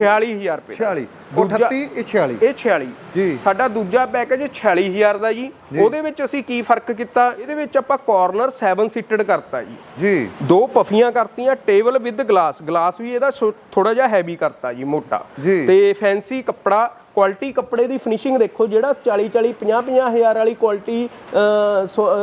46000 ਰੁਪਏ ਦਾ। 46 ਉਹ ਦੂਜਾ- 38 ਇਹ 46 ਇਹ 46 ਜੀ। ਸਾਡਾ ਦੂਜਾ ਪੈਕੇਜ 46000 ਦਾ ਜੀ। ਉਹਦੇ ਵਿੱਚ ਅਸੀਂ ਕੀ ਫ਼ਰਕ ਕੀਤਾ? ਇਹਦੇ ਵਿੱਚ ਆਪਾਂ ਕਾਰਨਰ 7 ਸੀਟਡ ਕਰਤਾ ਜੀ। ਜੀ। ਦੋ ਪਫੀਆਂ ਕਰਤੀਆਂ ਟੇਬਲ ਵਿਦ ਗਲਾਸ ਗਲਾਸ ਵੀ ਇਹਦਾ ਥੋੜਾ ਜਿਹਾ ਹੈਵੀ ਕਰਤਾ ਜੀ ਮੋਟਾ। ਜੀ। ਤੇ ਫੈਂਸੀ ਕੱਪੜਾ ਕੁਆਲਿਟੀ ਕੱਪੜੇ ਦੀ ਫਿਨਿਸ਼ਿੰਗ ਦੇਖੋ ਜਿਹੜਾ 40 40 50 50 ਹਜ਼ਾਰ ਵਾਲੀ ਕੁਆਲਿਟੀ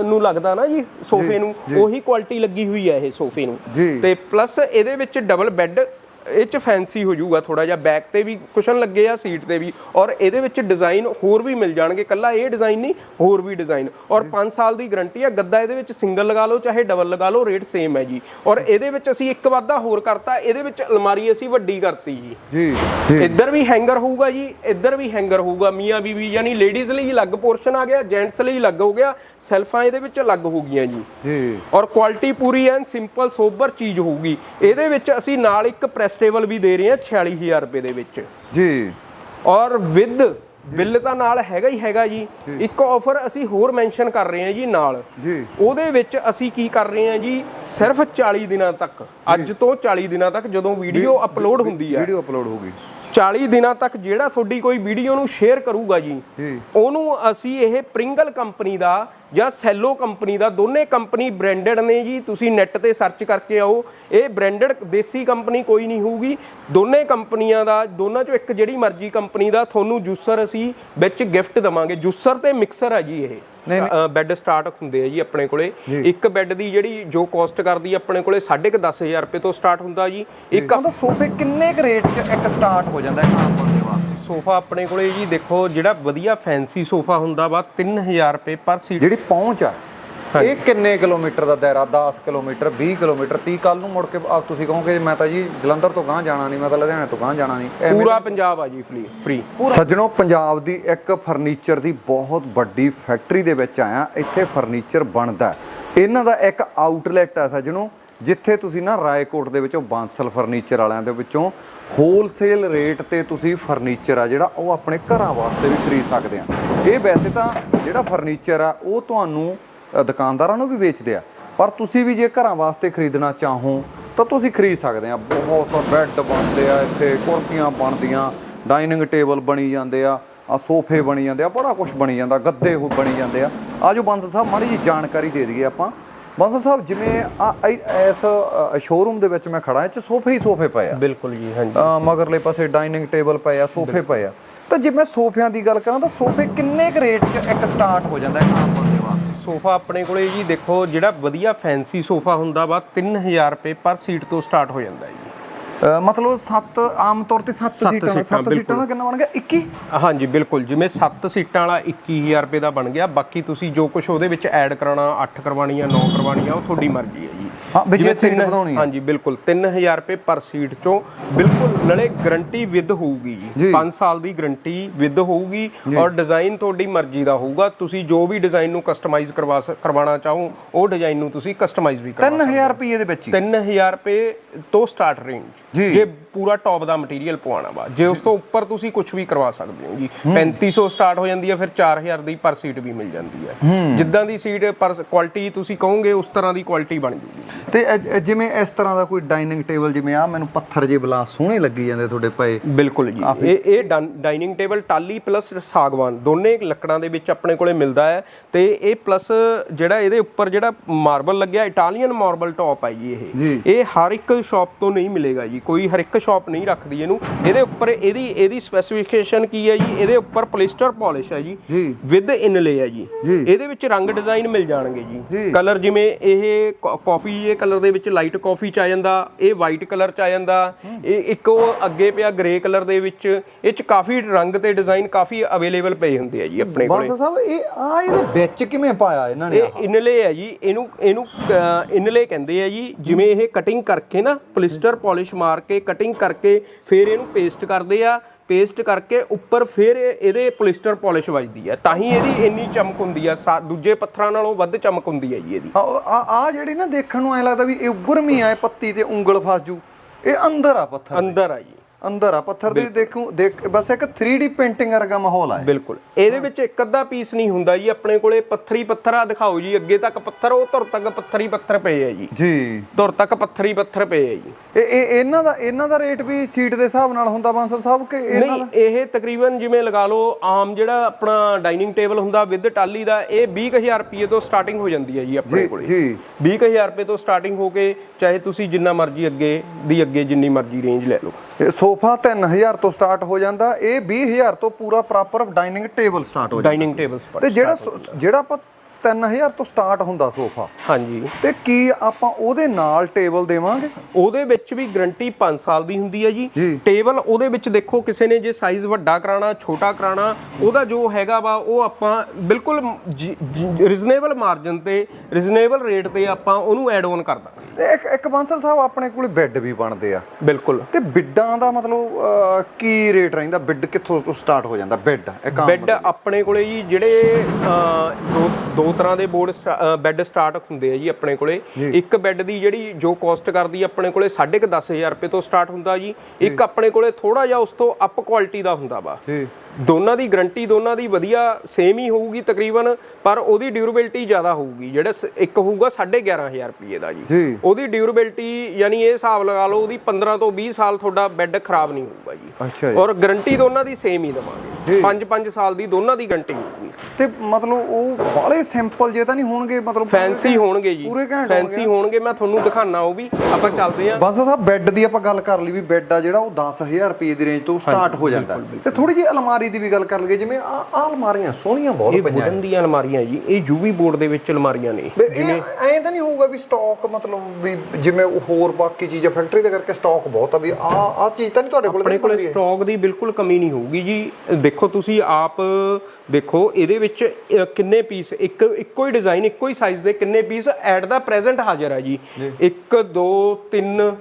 ਨੂੰ ਲੱਗਦਾ ਨਾ ਜੀ ਸੋਫੇ ਨੂੰ। ਉਹੀ ਕੁਆਲਿਟੀ ਲੱਗੀ ਹੋਈ ਹੈ ਇਹ ਸੋਫੇ ਨੂੰ। ਤੇ ਪਲੱਸ ਇਹਦੇ ਵਿੱਚ ਡਬਲ ਬੈੱਡ ਇਹ ਚ ਫੈਂਸੀ ਹੋ ਜਾਊਗਾ ਥੋੜਾ ਜਿਹਾ ਬੈਕ ਤੇ ਵੀ ਕੁਸ਼ਨ ਲੱਗੇ ਆ ਸੀਟ ਤੇ ਵੀ। ਔਰ ਇਹਦੇ ਵਿੱਚ ਡਿਜ਼ਾਈਨ ਹੋਰ ਵੀ ਮਿਲ ਜਾਣਗੇ। ਕੱਲਾ ਇਹ ਡਿਜ਼ਾਈਨ ਨਹੀਂ ਹੋਰ ਵੀ ਡਿਜ਼ਾਈਨ ਔਰ 5 ਸਾਲ ਦੀ ਗਾਰੰਟੀ ਆ ਗੱਦਾ ਇਹਦੇ ਵਿੱਚ ਸਿੰਗਲ ਲਗਾ ਲਓ ਚਾਹੇ ਡਬਲ ਲਗਾ ਲਓ ਰੇਟ ਸੇਮ ਹੈ ਜੀ। ਔਰ ਇਹਦੇ ਵਿੱਚ ਅਸੀਂ ਇੱਕ ਵਾਧਾ ਹੋਰ ਕਰਤਾ ਇਹਦੇ ਵਿੱਚ ਅਲਮਾਰੀ ਅਸੀਂ ਵੱਡੀ ਕਰਤੀ ਜੀ। ਜੀ ਇੱਧਰ ਵੀ ਹੈਂਗਰ ਹੋਊਗਾ ਜੀ ਇੱਧਰ ਵੀ ਹੈਂਗਰ ਹੋਊਗਾ। ਮੀਆਂ ਬੀਬੀ ਯਾਨੀ ਲੇਡੀਜ਼ ਲਈ ਅਲੱਗ ਪੋਰਸ਼ਨ ਆ ਗਿਆ ਜੈਂਟਸ ਲਈ ਅਲੱਗ ਹੋ ਗਿਆ ਸੈਲਫਾਂ ਇਹਦੇ ਵਿੱਚ ਅਲੱਗ ਹੋ ਗਈਆਂ ਜੀ। ਜੀ। ਔਰ ਕੁਆਲਿਟੀ ਪੂਰੀ ਐਨ ਸਿੰਪਲ ਸੋਬਰ ਚੀਜ਼ ਹੋਊਗੀ। ਇਹਦੇ ਵਿੱਚ ਅਸੀਂ ਨਾਲ ਇੱਕ ਪ੍ਰੈਸ ਟੇਬਲ ਵੀ ਦੇ ਰਹੇ ਹਾਂ 46000 ਰੁਪਏ ਦੇ ਵਿੱਚ। ਜੀ। ਔਰ ਵਿਦ ਬਿੱਲ ਤਾਂ ਨਾਲ ਹੈਗਾ ਹੀ ਹੈਗਾ ਜੀ। ਇੱਕ ਆਫਰ ਅਸੀਂ ਹੋਰ ਮੈਂਸ਼ਨ ਕਰ ਰਹੇ ਹਾਂ ਜੀ ਨਾਲ। ਜੀ। ਉਹਦੇ ਵਿੱਚ ਅਸੀਂ ਕੀ ਕਰ ਰਹੇ ਹਾਂ ਜੀ ਸਿਰਫ 40 ਦਿਨਾਂ ਤੱਕ ਅੱਜ ਤੋਂ 40 ਦਿਨਾਂ ਤੱਕ ਜਦੋਂ ਵੀਡੀਓ ਅਪਲੋਡ ਹੁੰਦੀ ਹੈ। ਵੀਡੀਓ ਅਪਲੋਡ ਹੋ ਗਈ। 40 ਦਿਨਾਂ ਤੱਕ ਜਿਹੜਾ ਤੁਹਾਡੀ ਕੋਈ ਵੀਡੀਓ ਨੂੰ ਸ਼ੇਅਰ ਕਰੂਗਾ ਜੀ ਉਹਨੂੰ ਅਸੀਂ ਇਹ ਪ੍ਰਿੰਗਲ ਕੰਪਨੀ ਦਾ ਜਾਂ ਸੈਲੋ ਕੰਪਨੀ ਦਾ ਦੋਨੇ ਕੰਪਨੀ ਬ੍ਰਾਂਡਡ ਨੇ ਜੀ ਤੁਸੀਂ ਨੈਟ ਤੇ ਸਰਚ ਕਰਕੇ ਆਓ। ਇਹ ਬ੍ਰਾਂਡਡ ਦੇਸੀ ਕੰਪਨੀ ਕੋਈ ਨਹੀਂ ਹੋਊਗੀ। ਦੋਨੇ ਕੰਪਨੀਆਂ ਦਾ ਦੋਨਾਂ ਚੋਂ ਇੱਕ ਜਿਹੜੀ ਮਰਜ਼ੀ ਕੰਪਨੀ ਦਾ ਤੁਹਾਨੂੰ ਜੂਸਰ ਅਸੀਂ ਵਿੱਚ ਗਿਫਟ ਦਵਾਂਗੇ। ਜੂਸਰ ਤੇ ਮਿਕਸਰ ਆ ਜੀ ਇਹ। ਨਹੀਂ, ਬੈੱਡ ਸਟਾਰਟ ਹੁੰਦੇ ਆ ਜੀ ਆਪਣੇ ਕੋਲੇ। ਇੱਕ ਬੈੱਡ ਦੀ ਜਿਹੜੀ ਜੋ ਕਾਸਟ ਕਰਦੀ ਆਪਣੇ ਕੋਲੇ 10500 ਰੁਪਏ ਤੋਂ ਸਟਾਰਟ ਹੁੰਦਾ ਜੀ। ਇੱਕ ਉਹਦਾ ਸੋਫੇ ਕਿੰਨੇ ਕੁ ਰੇਟ 'ਚ ਇੱਕ ਸਟਾਰਟ ਹੋ ਜਾਂਦਾ ਹੈ ਆਮ ਬੰਦੇ ਵਾਸਤੇ? ਸੋਫਾ ਆਪਣੇ ਕੋਲੇ ਜੀ ਦੇਖੋ ਜਿਹੜਾ ਵਧੀਆ ਫੈਂਸੀ ਸੋਫਾ ਹੁੰਦਾ ਵਾ 3000 ਰੁਪਏ ਪਰ ਸੀਟ ਜਿਹੜੀ ਪਹੁੰਚ ਆ। ਇਹ ਕਿੰਨੇ ਕਿਲੋਮੀਟਰ ਦਾ ਦਾਇਰਾ? 10 ਕਿਲੋਮੀਟਰ 20 ਕਿਲੋਮੀਟਰ 30 ਕੱਲ ਨੂੰ ਮੁੜ ਕੇ ਆ ਤੁਸੀਂ ਕਹੋਗੇ ਮੈਂ ਤਾਂ ਜੀ ਜਲੰਧਰ ਤੋਂ ਗਾਂ ਜਾਣਾ ਨਹੀਂ ਮੈਂ ਤਾਂ ਲੁਧਿਆਣੇ ਤੋਂ ਗਾਂ ਜਾਣਾ ਨਹੀਂ। ਪੂਰਾ ਪੰਜਾਬ ਆ ਜੀ ਫ੍ਰੀ ਫ੍ਰੀ ਸੱਜਣੋ ਪੰਜਾਬ ਦੀ ਇੱਕ ਫਰਨੀਚਰ ਦੀ ਬਹੁਤ ਵੱਡੀ ਫੈਕਟਰੀ ਦੇ ਵਿੱਚ ਆਇਆ। ਇੱਥੇ ਫਰਨੀਚਰ ਬਣਦਾ। ਇਹਨਾਂ ਦਾ ਇੱਕ ਆਊਟਲੈਟ ਹੈ ਸੱਜਣੋ ਜਿੱਥੇ ਤੁਸੀਂ ਨਾ ਰਾਏਕੋਟ ਦੇ ਵਿੱਚੋਂ ਬਾਂਸਲ ਫਰਨੀਚਰ ਵਾਲਿਆਂ ਦੇ ਵਿੱਚੋਂ ਹੋਲਸੇਲ ਰੇਟ ਤੇ ਤੁਸੀਂ ਫਰਨੀਚਰ ਆ ਜਿਹੜਾ ਉਹ ਆਪਣੇ ਘਰਾਂ ਵਾਸਤੇ ਵੀ ਖਰੀਦ ਸਕਦੇ ਆ। ਇਹ ਵੈਸੇ ਤਾਂ ਜਿਹੜਾ ਫਰਨੀਚਰ ਆ ਉਹ ਤੁਹਾਨੂੰ ਦੁਕਾਨਦਾਰਾਂ ਨੂੰ ਵੀ ਵੇਚਦੇ ਆ। ਪਰ ਤੁਸੀਂ ਵੀ ਜੇ ਘਰਾਂ ਵਾਸਤੇ ਖਰੀਦਣਾ ਚਾਹੋ ਤਾਂ ਤੁਸੀਂ ਖਰੀਦ ਸਕਦੇ ਆ। ਬਹੁਤ ਬੈੱਡ ਬਣਦੇ ਆ ਇੱਥੇ ਕੁਰਸੀਆਂ ਬਣਦੀਆਂ ਡਾਈਨਿੰਗ ਟੇਬਲ ਬਣੀ ਜਾਂਦੇ ਆ ਆ ਸੋਫੇ ਬਣੀ ਜਾਂਦੇ ਆ ਬੜਾ ਕੁਝ ਬਣੀ ਜਾਂਦਾ ਗੱਦੇ ਹੋ ਬਣੀ ਜਾਂਦੇ ਆ। ਆਜੋ ਬਾਂਸਲ ਸਾਹਿਬ ਮਾੜੀ ਜੀ ਜਾਣਕਾਰੀ ਦੇ ਦਈਏ ਆਪਾਂ। ਬਾਂਸਲ ਸਾਹਿਬ ਜਿਵੇਂ ਆ ਇਸ ਸ਼ੋਰੂਮ ਦੇ ਵਿੱਚ ਮੈਂ ਖੜਾ ਚ ਸੋਫੇ ਹੀ ਸੋਫੇ ਪਏ ਆ। ਬਿਲਕੁਲ ਜੀ ਹਾਂਜੀ। ਮਗਰਲੇ ਪਾਸੇ ਡਾਈਨਿੰਗ ਟੇਬਲ ਪਏ ਆ ਸੋਫੇ ਪਏ ਆ। ਤਾਂ ਜੇ ਮੈਂ ਸੋਫਿਆਂ ਦੀ ਗੱਲ ਕਰਾਂ ਤਾਂ ਸੋਫੇ ਕਿੰਨੇ ਕੁ ਰੇਟ 'ਚ ਇੱਕ ਸਟਾਰਟ ਹੋ ਜਾਂਦਾ ਹੈ? ਆਮ ਬੰਦੇ ਸੋਫਾ ਆਪਣੇ ਕੋਲੇ ਜੀ ਦੇਖੋ ਜਿਹੜਾ ਵਧੀਆ ਫੈਂਸੀ ਸੋਫਾ ਹੁੰਦਾ ਵਾ 3000 ਰੁਪਏ ਪਰ ਸੀਟ ਤੋਂ ਸਟਾਰਟ ਹੋ ਜਾਂਦਾ ਜੀ। ਮਤਲਬ 7 ਆਮ ਤੌਰ ਤੇ 7 ਸੀਟਾਂ ਸੀਟਾਂ, 7 ਸੀਟਾਂ ਦਾ ਕਿੰਨਾ ਬਣ ਗਿਆ? 21 ਹਾਂਜੀ ਬਿਲਕੁਲ। ਜਿਵੇਂ 7 ਸੀਟਾਂ ਵਾਲਾ 21000 ਰੁਪਏ ਦਾ ਬਣ ਗਿਆ ਬਾਕੀ ਤੁਸੀਂ ਜੋ ਕੁਝ ਉਹਦੇ ਵਿੱਚ ਐਡ ਕਰਾਉਣਾ 8 ਕਰਵਾਉਣੀਆਂ 9 ਕਰਵਾਉਣੀਆਂ ਉਹ ਤੁਹਾਡੀ ਮਰਜ਼ੀ ਹੈ ਜੀ। ਹਾਂ ਵੀ ਜੇ ਸੀਟ ਵਧਾਉਣੀ ਹਾਂਜੀ ਬਿਲਕੁਲ। 3000 ਰੁਪਏ ਪਰ ਸੀਟ ਚੋਂ ਬਿਲਕੁਲ ਨਾਲੇ ਗਾਰੰਟੀ ਵਿਦ ਹੋਊਗੀ ਜੀ। ਜੀ। 5 ਸਾਲ ਦੀ ਗਾਰੰਟੀ ਵਿਦ ਹੋਊਗੀ ਔਰ ਡਿਜ਼ਾਈਨ ਤੁਹਾਡੀ ਮਰਜ਼ੀ ਦਾ ਹੋਊਗਾ। ਤੁਸੀਂ ਜੋ ਵੀ ਡਿਜ਼ਾਈਨ ਨੂੰ ਕਸਟਮਾਈਜ਼ ਕਰਵਾ ਕਰਵਾਉਣਾ ਚਾਹੋ ਉਹ ਡਿਜ਼ਾਈਨ ਨੂੰ ਤੁਸੀਂ ਕਸਟਮਾਈਜ਼ ਵੀ ਕਰਵਾ 3000 ਰੁਪਏ ਦੇ ਵਿੱਚ ਹੀ। 3000 ਰੁਪਏ ਤੋਂ ਸਟਾਰਟ। ਰੇਂਜ ਜੇ ਪੂਰਾ ਟੌਪ ਦਾ ਮਟੀਰੀਅਲ ਪਵਾਉਣਾ ਵਾ। ਜੇ ਉਸ ਤੋਂ ਉੱਪਰ ਤੁਸੀਂ ਕੁਝ ਵੀ ਕਰਵਾ ਸਕਦੇ ਹੋ ਜੀ 3500 ਸਟਾਰਟ ਹੋ ਜਾਂਦੀ ਹੈ ਫਿਰ 4000 ਦੀ ਪਰ ਸੀਟ ਵੀ ਮਿਲ ਜਾਂਦੀ ਹੈ। ਜਿੱਦਾਂ ਦੀ ਸੀਟ ਪਰ ਕੁਆਲਿਟੀ ਤੁਸੀਂ ਕਹੋਗੇ ਉਸ ਤਰ੍ਹਾਂ ਦੀ ਕੁਆਲਿਟੀ ਬਣ ਜੂਗੀ। ਤੇ ਜਿਵੇਂ ਇਸ ਤਰ੍ਹਾਂ ਦਾ ਕੋਈ ਡਾਈਨਿੰਗ ਟੇਬਲ ਜਿਵੇਂ ਆ ਮੈਨੂੰ ਪੱਥਰ ਜੇ ਬਲਾ ਸੋਹਣੇ ਲੱਗੀ ਜਾਂਦੇ ਤੁਹਾਡੇ ਪਏ। ਬਿਲਕੁਲ ਜੀ। ਇਹ ਇਹ ਡਾਈਨਿੰਗ ਟੇਬਲ ਟਾਲੀ ਪਲੱਸ ਸਾਗਵਾਨ ਦੋਨੇ ਲੱਕੜਾਂ ਦੇ ਵਿੱਚ ਆਪਣੇ ਕੋਲੇ ਮਿਲਦਾ ਹੈ। ਤੇ ਇਹ ਪਲੱਸ ਜਿਹੜਾ ਇਹਦੇ ਉੱਪਰ ਜਿਹੜਾ ਮਾਰਬਲ ਲੱਗਿਆ ਇਟਾਲੀਅਨ ਮਾਰਬਲ ਟੌਪ ਹੈ ਜੀ। ਇਹ। ਇਹ ਹਰ ਇੱਕ ਸ਼ਾਪ ਤੋਂ ਨਹੀਂ ਮਿਲੇਗਾ ਜੀ। ਕੋਈ ਹਰ ਇੱਕ ਸ਼ਾਪ ਨਹੀਂ ਰੱਖਦੀ ਇਹਨੂੰ। ਇਹਦੇ ਉੱਪਰ ਇਹਦੀ ਇਹਦੀ ਸਪੈਸੀਫਿਕੇਸ਼ਨ ਕੀ ਹੈ ਜੀ? ਇਹਦੇ ਉੱਪਰ ਪਲਿਸਟਰ ਪਾਲਿਸ਼ ਹੈ ਜੀ। ਜੀ। ਵਿਦ ਇਨਲੇ ਹੈ ਜੀ। ਇਹਦੇ ਵਿੱਚ ਰੰਗ ਡਿਜ਼ਾਈਨ ਮਿਲ ਜਾਣਗੇ ਜੀ। ਕਲਰ ਜਿਵੇਂ ਇਹ ਕਾਫੀ ਇਹ ਕਲਰ ਦੇ ਵਿੱਚ ਲਾਈਟ ਕਾਫੀ ਚ ਆ ਜਾਂਦਾ ਇਹ ਵਾਈਟ ਕਲਰ ਚ ਆ ਜਾਂਦਾ ਇਹ ਇੱਕ ਉਹ ਅੱਗੇ ਪਿਆ ਗ੍ਰੇ ਕਲਰ ਦੇ ਵਿੱਚ ਇਹ ਚ ਕਾਫੀ ਰੰਗ ਤੇ ਡਿਜ਼ਾਈਨ ਕਾਫੀ ਅਵੇਲੇਬਲ ਪਏ ਹੁੰਦੇ ਆ ਜੀ ਆਪਣੇ ਕੋਲੇ। ਬਾਂਸਲ ਸਾਹਿਬ ਇਹ ਆ ਇਹਦੇ ਵਿੱਚ ਕਿਵੇਂ ਪਾਇਆ ਇਹਨਾਂ ਨੇ ਇਹ ਇਨਲੇ ਹੈ ਜੀ। ਇਹਨੂੰ ਇਹਨੂੰ ਇਨਲੇ ਕਹਿੰਦੇ ਆ ਜੀ। ਜਿਵੇਂ ਇਹ ਕਟਿੰਗ ਕਰਕੇ ਨਾ ਪਲਿਸਟਰ ਪਾਲਿਸ਼ ਮਾਰ ਕੇ ਕਟਿੰਗ ਕਰਕੇ ਫਿਰ ਇਹਨੂੰ ਪੇਸਟ ਕਰਦੇ ਆ ਪੇਸਟ ਕਰਕੇ ਉੱਪਰ ਫਿਰ ਇਹ- ਇਹਦੇ ਪਲਿਸਟਰ ਪਾਲਿਸ਼ ਵੱਜਦੀ ਹੈ ਤਾਂ ਹੀ ਇਹਦੀ ਇੰਨੀ ਚਮਕ ਹੁੰਦੀ ਆ। ਦੂਜੇ ਪੱਥਰਾਂ ਨਾਲੋਂ ਵੱਧ ਚਮਕ ਹੁੰਦੀ ਹੈ ਜੀ ਇਹਦੀ। ਆ ਆ ਜਿਹੜੀ ਨਾ ਦੇਖਣ ਨੂੰ ਐ ਲੱਗਦਾ ਵੀ ਇਹ ਉੱਭਰਮੀ ਆ ਪੱਤੀ ਤੇ ਉਂਗਲ ਫਸ ਜੂ। ਇਹ ਅੰਦਰ ਆ ਪੱਥਰ ਅੰਦਰ ਆ ਜੀ। ਅੰਦਰ ਆ ਪੱਥਰ ਦੀ ਦੇਖੂ ਦੇਖ ਬਸ ਇੱਕ 3D ਪੇਂਟਿੰਗ ਵਰਗਾ ਮਾਹੌਲ ਆ। ਬਿਲਕੁਲ। ਇਹਦੇ ਵਿੱਚ ਇੱਕ ਅੱਧਾ ਪੀਸ ਨਹੀਂ ਹੁੰਦਾ ਜੀ ਆਪਣੇ ਕੋਲੇ ਪੱਥਰੀ ਪੱਥਰ ਆ ਦਿਖਾਓ ਜੀ ਅੱਗੇ ਤੱਕ ਪੱਥਰ ਉਹ ਧੁਰ ਤੱਕ ਪੱਥਰੀ ਪੱਥਰ ਪਏ ਆ ਜੀ। ਜੀ। ਧੁਰ ਤੱਕ ਪੱਥਰੀ ਪੱਥਰ ਪਏ ਆ ਜੀ। ਇਹ ਇਹ ਇਹਨਾਂ ਦਾ ਇਹਨਾਂ ਦਾ ਰੇਟ ਵੀ ਸੀਟ ਦੇ ਹਿਸਾਬ ਨਾਲ ਹੁੰਦਾ ਬਾਂਸਲ ਸਾਹਿਬ ਕਿ ਇਹਨਾਂ ਨਹੀਂ ਇਹ ਤਕਰੀਬਨ ਜਿਵੇਂ ਲਗਾ ਲਓ ਆਮ ਜਿਹੜਾ ਆਪਣਾ ਡਾਈਨਿੰਗ ਟੇਬਲ ਹੁੰਦਾ ਵਿਦ ਟਾਲੀ ਦਾ ਇਹ 20000 ਰੁਪਏ ਤੋਂ ਸਟਾਰਟਿੰਗ ਹੋ ਜਾਂਦੀ ਹੈ ਜੀ ਆਪਣੇ ਕੋਲੇ। ਜੀ। 20000 ਰੁਪਏ ਤੋਂ ਸਟਾਰਟਿੰਗ ਹੋ ਕੇ ਚਾਹੇ ਤੁਸੀਂ ਜਿੰਨਾ ਮਰਜ਼ੀ ਅੱਗੇ ਦੀ ਅੱਗੇ ਜਿੰਨੀ ਮਰਜ਼ੀ ਰੇਂਜ ਲੈ ਲਓ। ਇਹ ਸੋਫਾ 3000 ਤੋਂ ਸਟਾਰਟ ਹੋ ਜਾਂਦਾ ਇਹ 20000 ਤੋਂ ਪੂਰਾ ਪ੍ਰੋਪਰ ਡਾਈਨਿੰਗ ਟੇਬਲ ਸਟਾਰਟ ਹੋ ਜਾਂਦਾ। ਡਾਈਨਿੰਗ ਟੇਬਲਸ ਪਰ ਤੇ ਜਿਹੜਾ ਜਿਹੜਾ ਆਪਾਂ 3000 ਤੋਂ ਸਟਾਰਟ ਹੁੰਦਾ ਸੋਫਾ। ਹਾਂਜੀ। ਤੇ ਕੀ ਆਪਾਂ ਉਹਦੇ ਨਾਲ ਟੇਬਲ ਦੇਵਾਂਗੇ? ਉਹਦੇ ਵਿੱਚ ਵੀ ਗਰੰਟੀ 5 ਸਾਲ ਦੀ ਹੁੰਦੀ ਹੈ ਜੀ। ਟੇਬਲ ਉਹਦੇ ਵਿੱਚ ਦੇਖੋ ਕਿਸੇ ਨੇ ਜੇ ਸਾਈਜ਼ ਵੱਡਾ ਕਰਾਣਾ ਛੋਟਾ ਕਰਾਣਾ ਉਹਦਾ ਜੋ ਹੈਗਾ ਵਾ ਉਹ ਆਪਾਂ ਬਿਲਕੁਲ ਰੀਜ਼ਨੇਬਲ ਮਾਰਜਨ ਤੇ ਰੀਜ਼ਨੇਬਲ ਰੇਟ ਤੇ ਆਪਾਂ ਉਹਨੂੰ ਐਡ ਔਨ ਕਰ ਦਾਂਗੇ। ਇੱਕ ਇੱਕ ਬਾਂਸਲ ਸਾਹਿਬ ਆਪਣੇ ਕੋਲੇ ਬੈੱਡ ਵੀ ਬਣਦੇ ਆ। ਬਿਲਕੁਲ। ਤੇ ਬਿੱਡਾਂ ਦਾ ਮਤਲਬ ਕੀ ਰੇਟ ਰਹਿੰਦਾ? ਬਿੱਡ ਕਿੱਥੋਂ ਤੋਂ ਸਟਾਰਟ ਹੋ ਜਾਂਦਾ? ਬਿੱਡ ਬੈੱਡ ਆਪਣੇ ਕੋਲੇ ਜੀ ਜਿਹੜੇ ਤਰ੍ਹਾਂ ਦੇ ਬੋਰਡ ਬੈੱਡ ਸਟਾਰਟ ਹੁੰਦੇ ਆ ਜੀ ਆਪਣੇ ਕੋਲੇ। ਇੱਕ ਬੈੱਡ ਦੀ ਜਿਹੜੀ ਜੋ ਕਾਸਟ ਕਰਦੀ ਆਪਣੇ ਕੋਲੇ 10500 ਰੁਪਏ ਤੋਂ ਸਟਾਰਟ ਹੁੰਦਾ ਜੀ। ਇੱਕ ਆਪਣੇ ਕੋਲੇ ਥੋੜਾ ਜਿਹਾ ਉਸ ਤੋਂ ਅਪ ਕੁਆਲਿਟੀ ਦਾ ਹੁੰਦਾ ਵਾ। ਜੀ। ਦੋਨਾਂ ਦੀ ਗਰੰਟੀ ਦੋਨਾਂ ਦੀ ਵਧੀਆ ਸੇਮ ਹੀ ਹੋਊਗੀ ਤਕਰੀਬਨ ਪਰ ਉਹਦੀ ਡਿਊਰੇਬਿਲਟੀ ਜ਼ਿਆਦਾ ਹੋਊਗੀ। ਜਿਹੜਾ ਇੱਕ ਹੋਊਗਾ 11500 ਰੁਪਏ ਦਾ ਜੀ। ਉਹਦੀ ਡਿਊਰੇਬਿਲਟੀ ਯਾਨੀ ਇਹ ਹਿਸਾਬ ਲਗਾ ਲਓ ਉਹਦੀ 15 ਤੋਂ 20 ਸਾਲ ਤੁਹਾਡਾ ਬੈੱਡ ਖਰਾਬ ਨਹੀਂ ਹੋਊਗਾ ਜੀ। ਅੱਛਾ ਜੀ। ਔਰ ਗਾਰੰਟੀ ਦੋਨਾਂ ਦੀ ਸੇਮ ਹੀ। ਦਵਾਂਗੇ। 5-5 ਸਾਲ ਦੀ ਦੋਨਾਂ ਦੀ ਗਾਰੰਟੀ ਹੋਊਗੀ। ਤੇ ਮਤਲਬ ਉਹ ਬਾਲੇ ਸਿੰਪਲ ਜੇ ਤਾਂ ਨਹੀਂ ਹੋਣਗੇ ਮਤਲਬ ਫੈਂਸੀ ਹੋਣਗੇ ਜੀ। ਪੂਰੇ ਘੈਂਟ ਫੈਂਸੀ ਹੋਣਗੇ। ਮੈਂ ਤੁਹਾਨੂੰ ਦਿਖਾਣਾ ਉਹ ਵੀ। ਆਪਾਂ ਚੱਲਦੇ ਆਂ ਬਾਂਸਲ ਸਾਹਿਬ ਬੈੱਡ ਦੀ ਆਪਾਂ ਗੱਲ ਕਰ ਲਈ ਵੀ ਬੈੱਡ ਆ ਜਿਹੜਾ ਉਹ 10000 ਰੁਪਏ ਦੀ ਰੇਂਜ ਤੋਂ ਸਟਾਰਟ ਹੋ ਜਾਂਦਾ। ਤੇ ਥੋੜੀ ਜਿਹੀ ਅਲਮਾਰੀ ਦੀ ਵੀ ਗੱਲ ਕਰ ਲਈਏ ਜਿਵੇਂ ਆ ਆ ਅਲਮਾਰੀਆਂ ਸੋਹਣੀਆਂ ਬਹੁਤ ਇਹ ਪਈਆਂ। ਵੁਡਨ ਦੀਆਂ ਅਲਮਾਰੀਆਂ ਜੀ ਇਹ ਯੂਵੀ ਬੋਰਡ ਦੇ ਵਿੱਚ ਅਲਮਾਰੀਆਂ ਨੇ। ਵੀ ਇਹ ਐਂ ਤਾਂ ਨਹੀਂ ਹੋਊਗਾ ਵੀ ਸਟਾਕ ਮਤਲਬ ਵੀ ਜਿਵੇਂ ਹੋਰ ਬਾਕੀ ਚੀਜ਼ਾਂ ਫੈਕਟਰੀ ਦੇ ਕਰਕੇ ਸਟਾਕ ਬਹੁਤ ਆ ਵੀ ਆ ਆ ਚੀਜ਼ ਤਾਂ ਨਹੀਂ ਤੁਹਾਡੇ ਕੋਲ ਆਪਣੇ ਕੋਲੇ ਸਟਾਕ ਦੀ ਬਿਲਕੁਲ ਕਮੀ ਨਹੀਂ ਹੋਊਗੀ ਜੀ। ਦੇਖੋ ਤੁਸੀਂ ਆਪ ਦੇਖੋ ਇਹਦੇ ਵਿੱਚ ਕਿੰਨੇ ਪੀਸ ਇੱਕ ਇੱਕੋ ਹੀ ਡਿਜ਼ਾਈਨ ਇੱਕੋ ਹੀ ਸਾਈਜ਼ ਦੇ ਕਿੰਨੇ ਪੀਸ ਐਟ ਦਾ ਪ੍ਰੈਜ਼ੈਂਟ ਹਾਜ਼ਰ ਆ ਜੀ। 1 2 3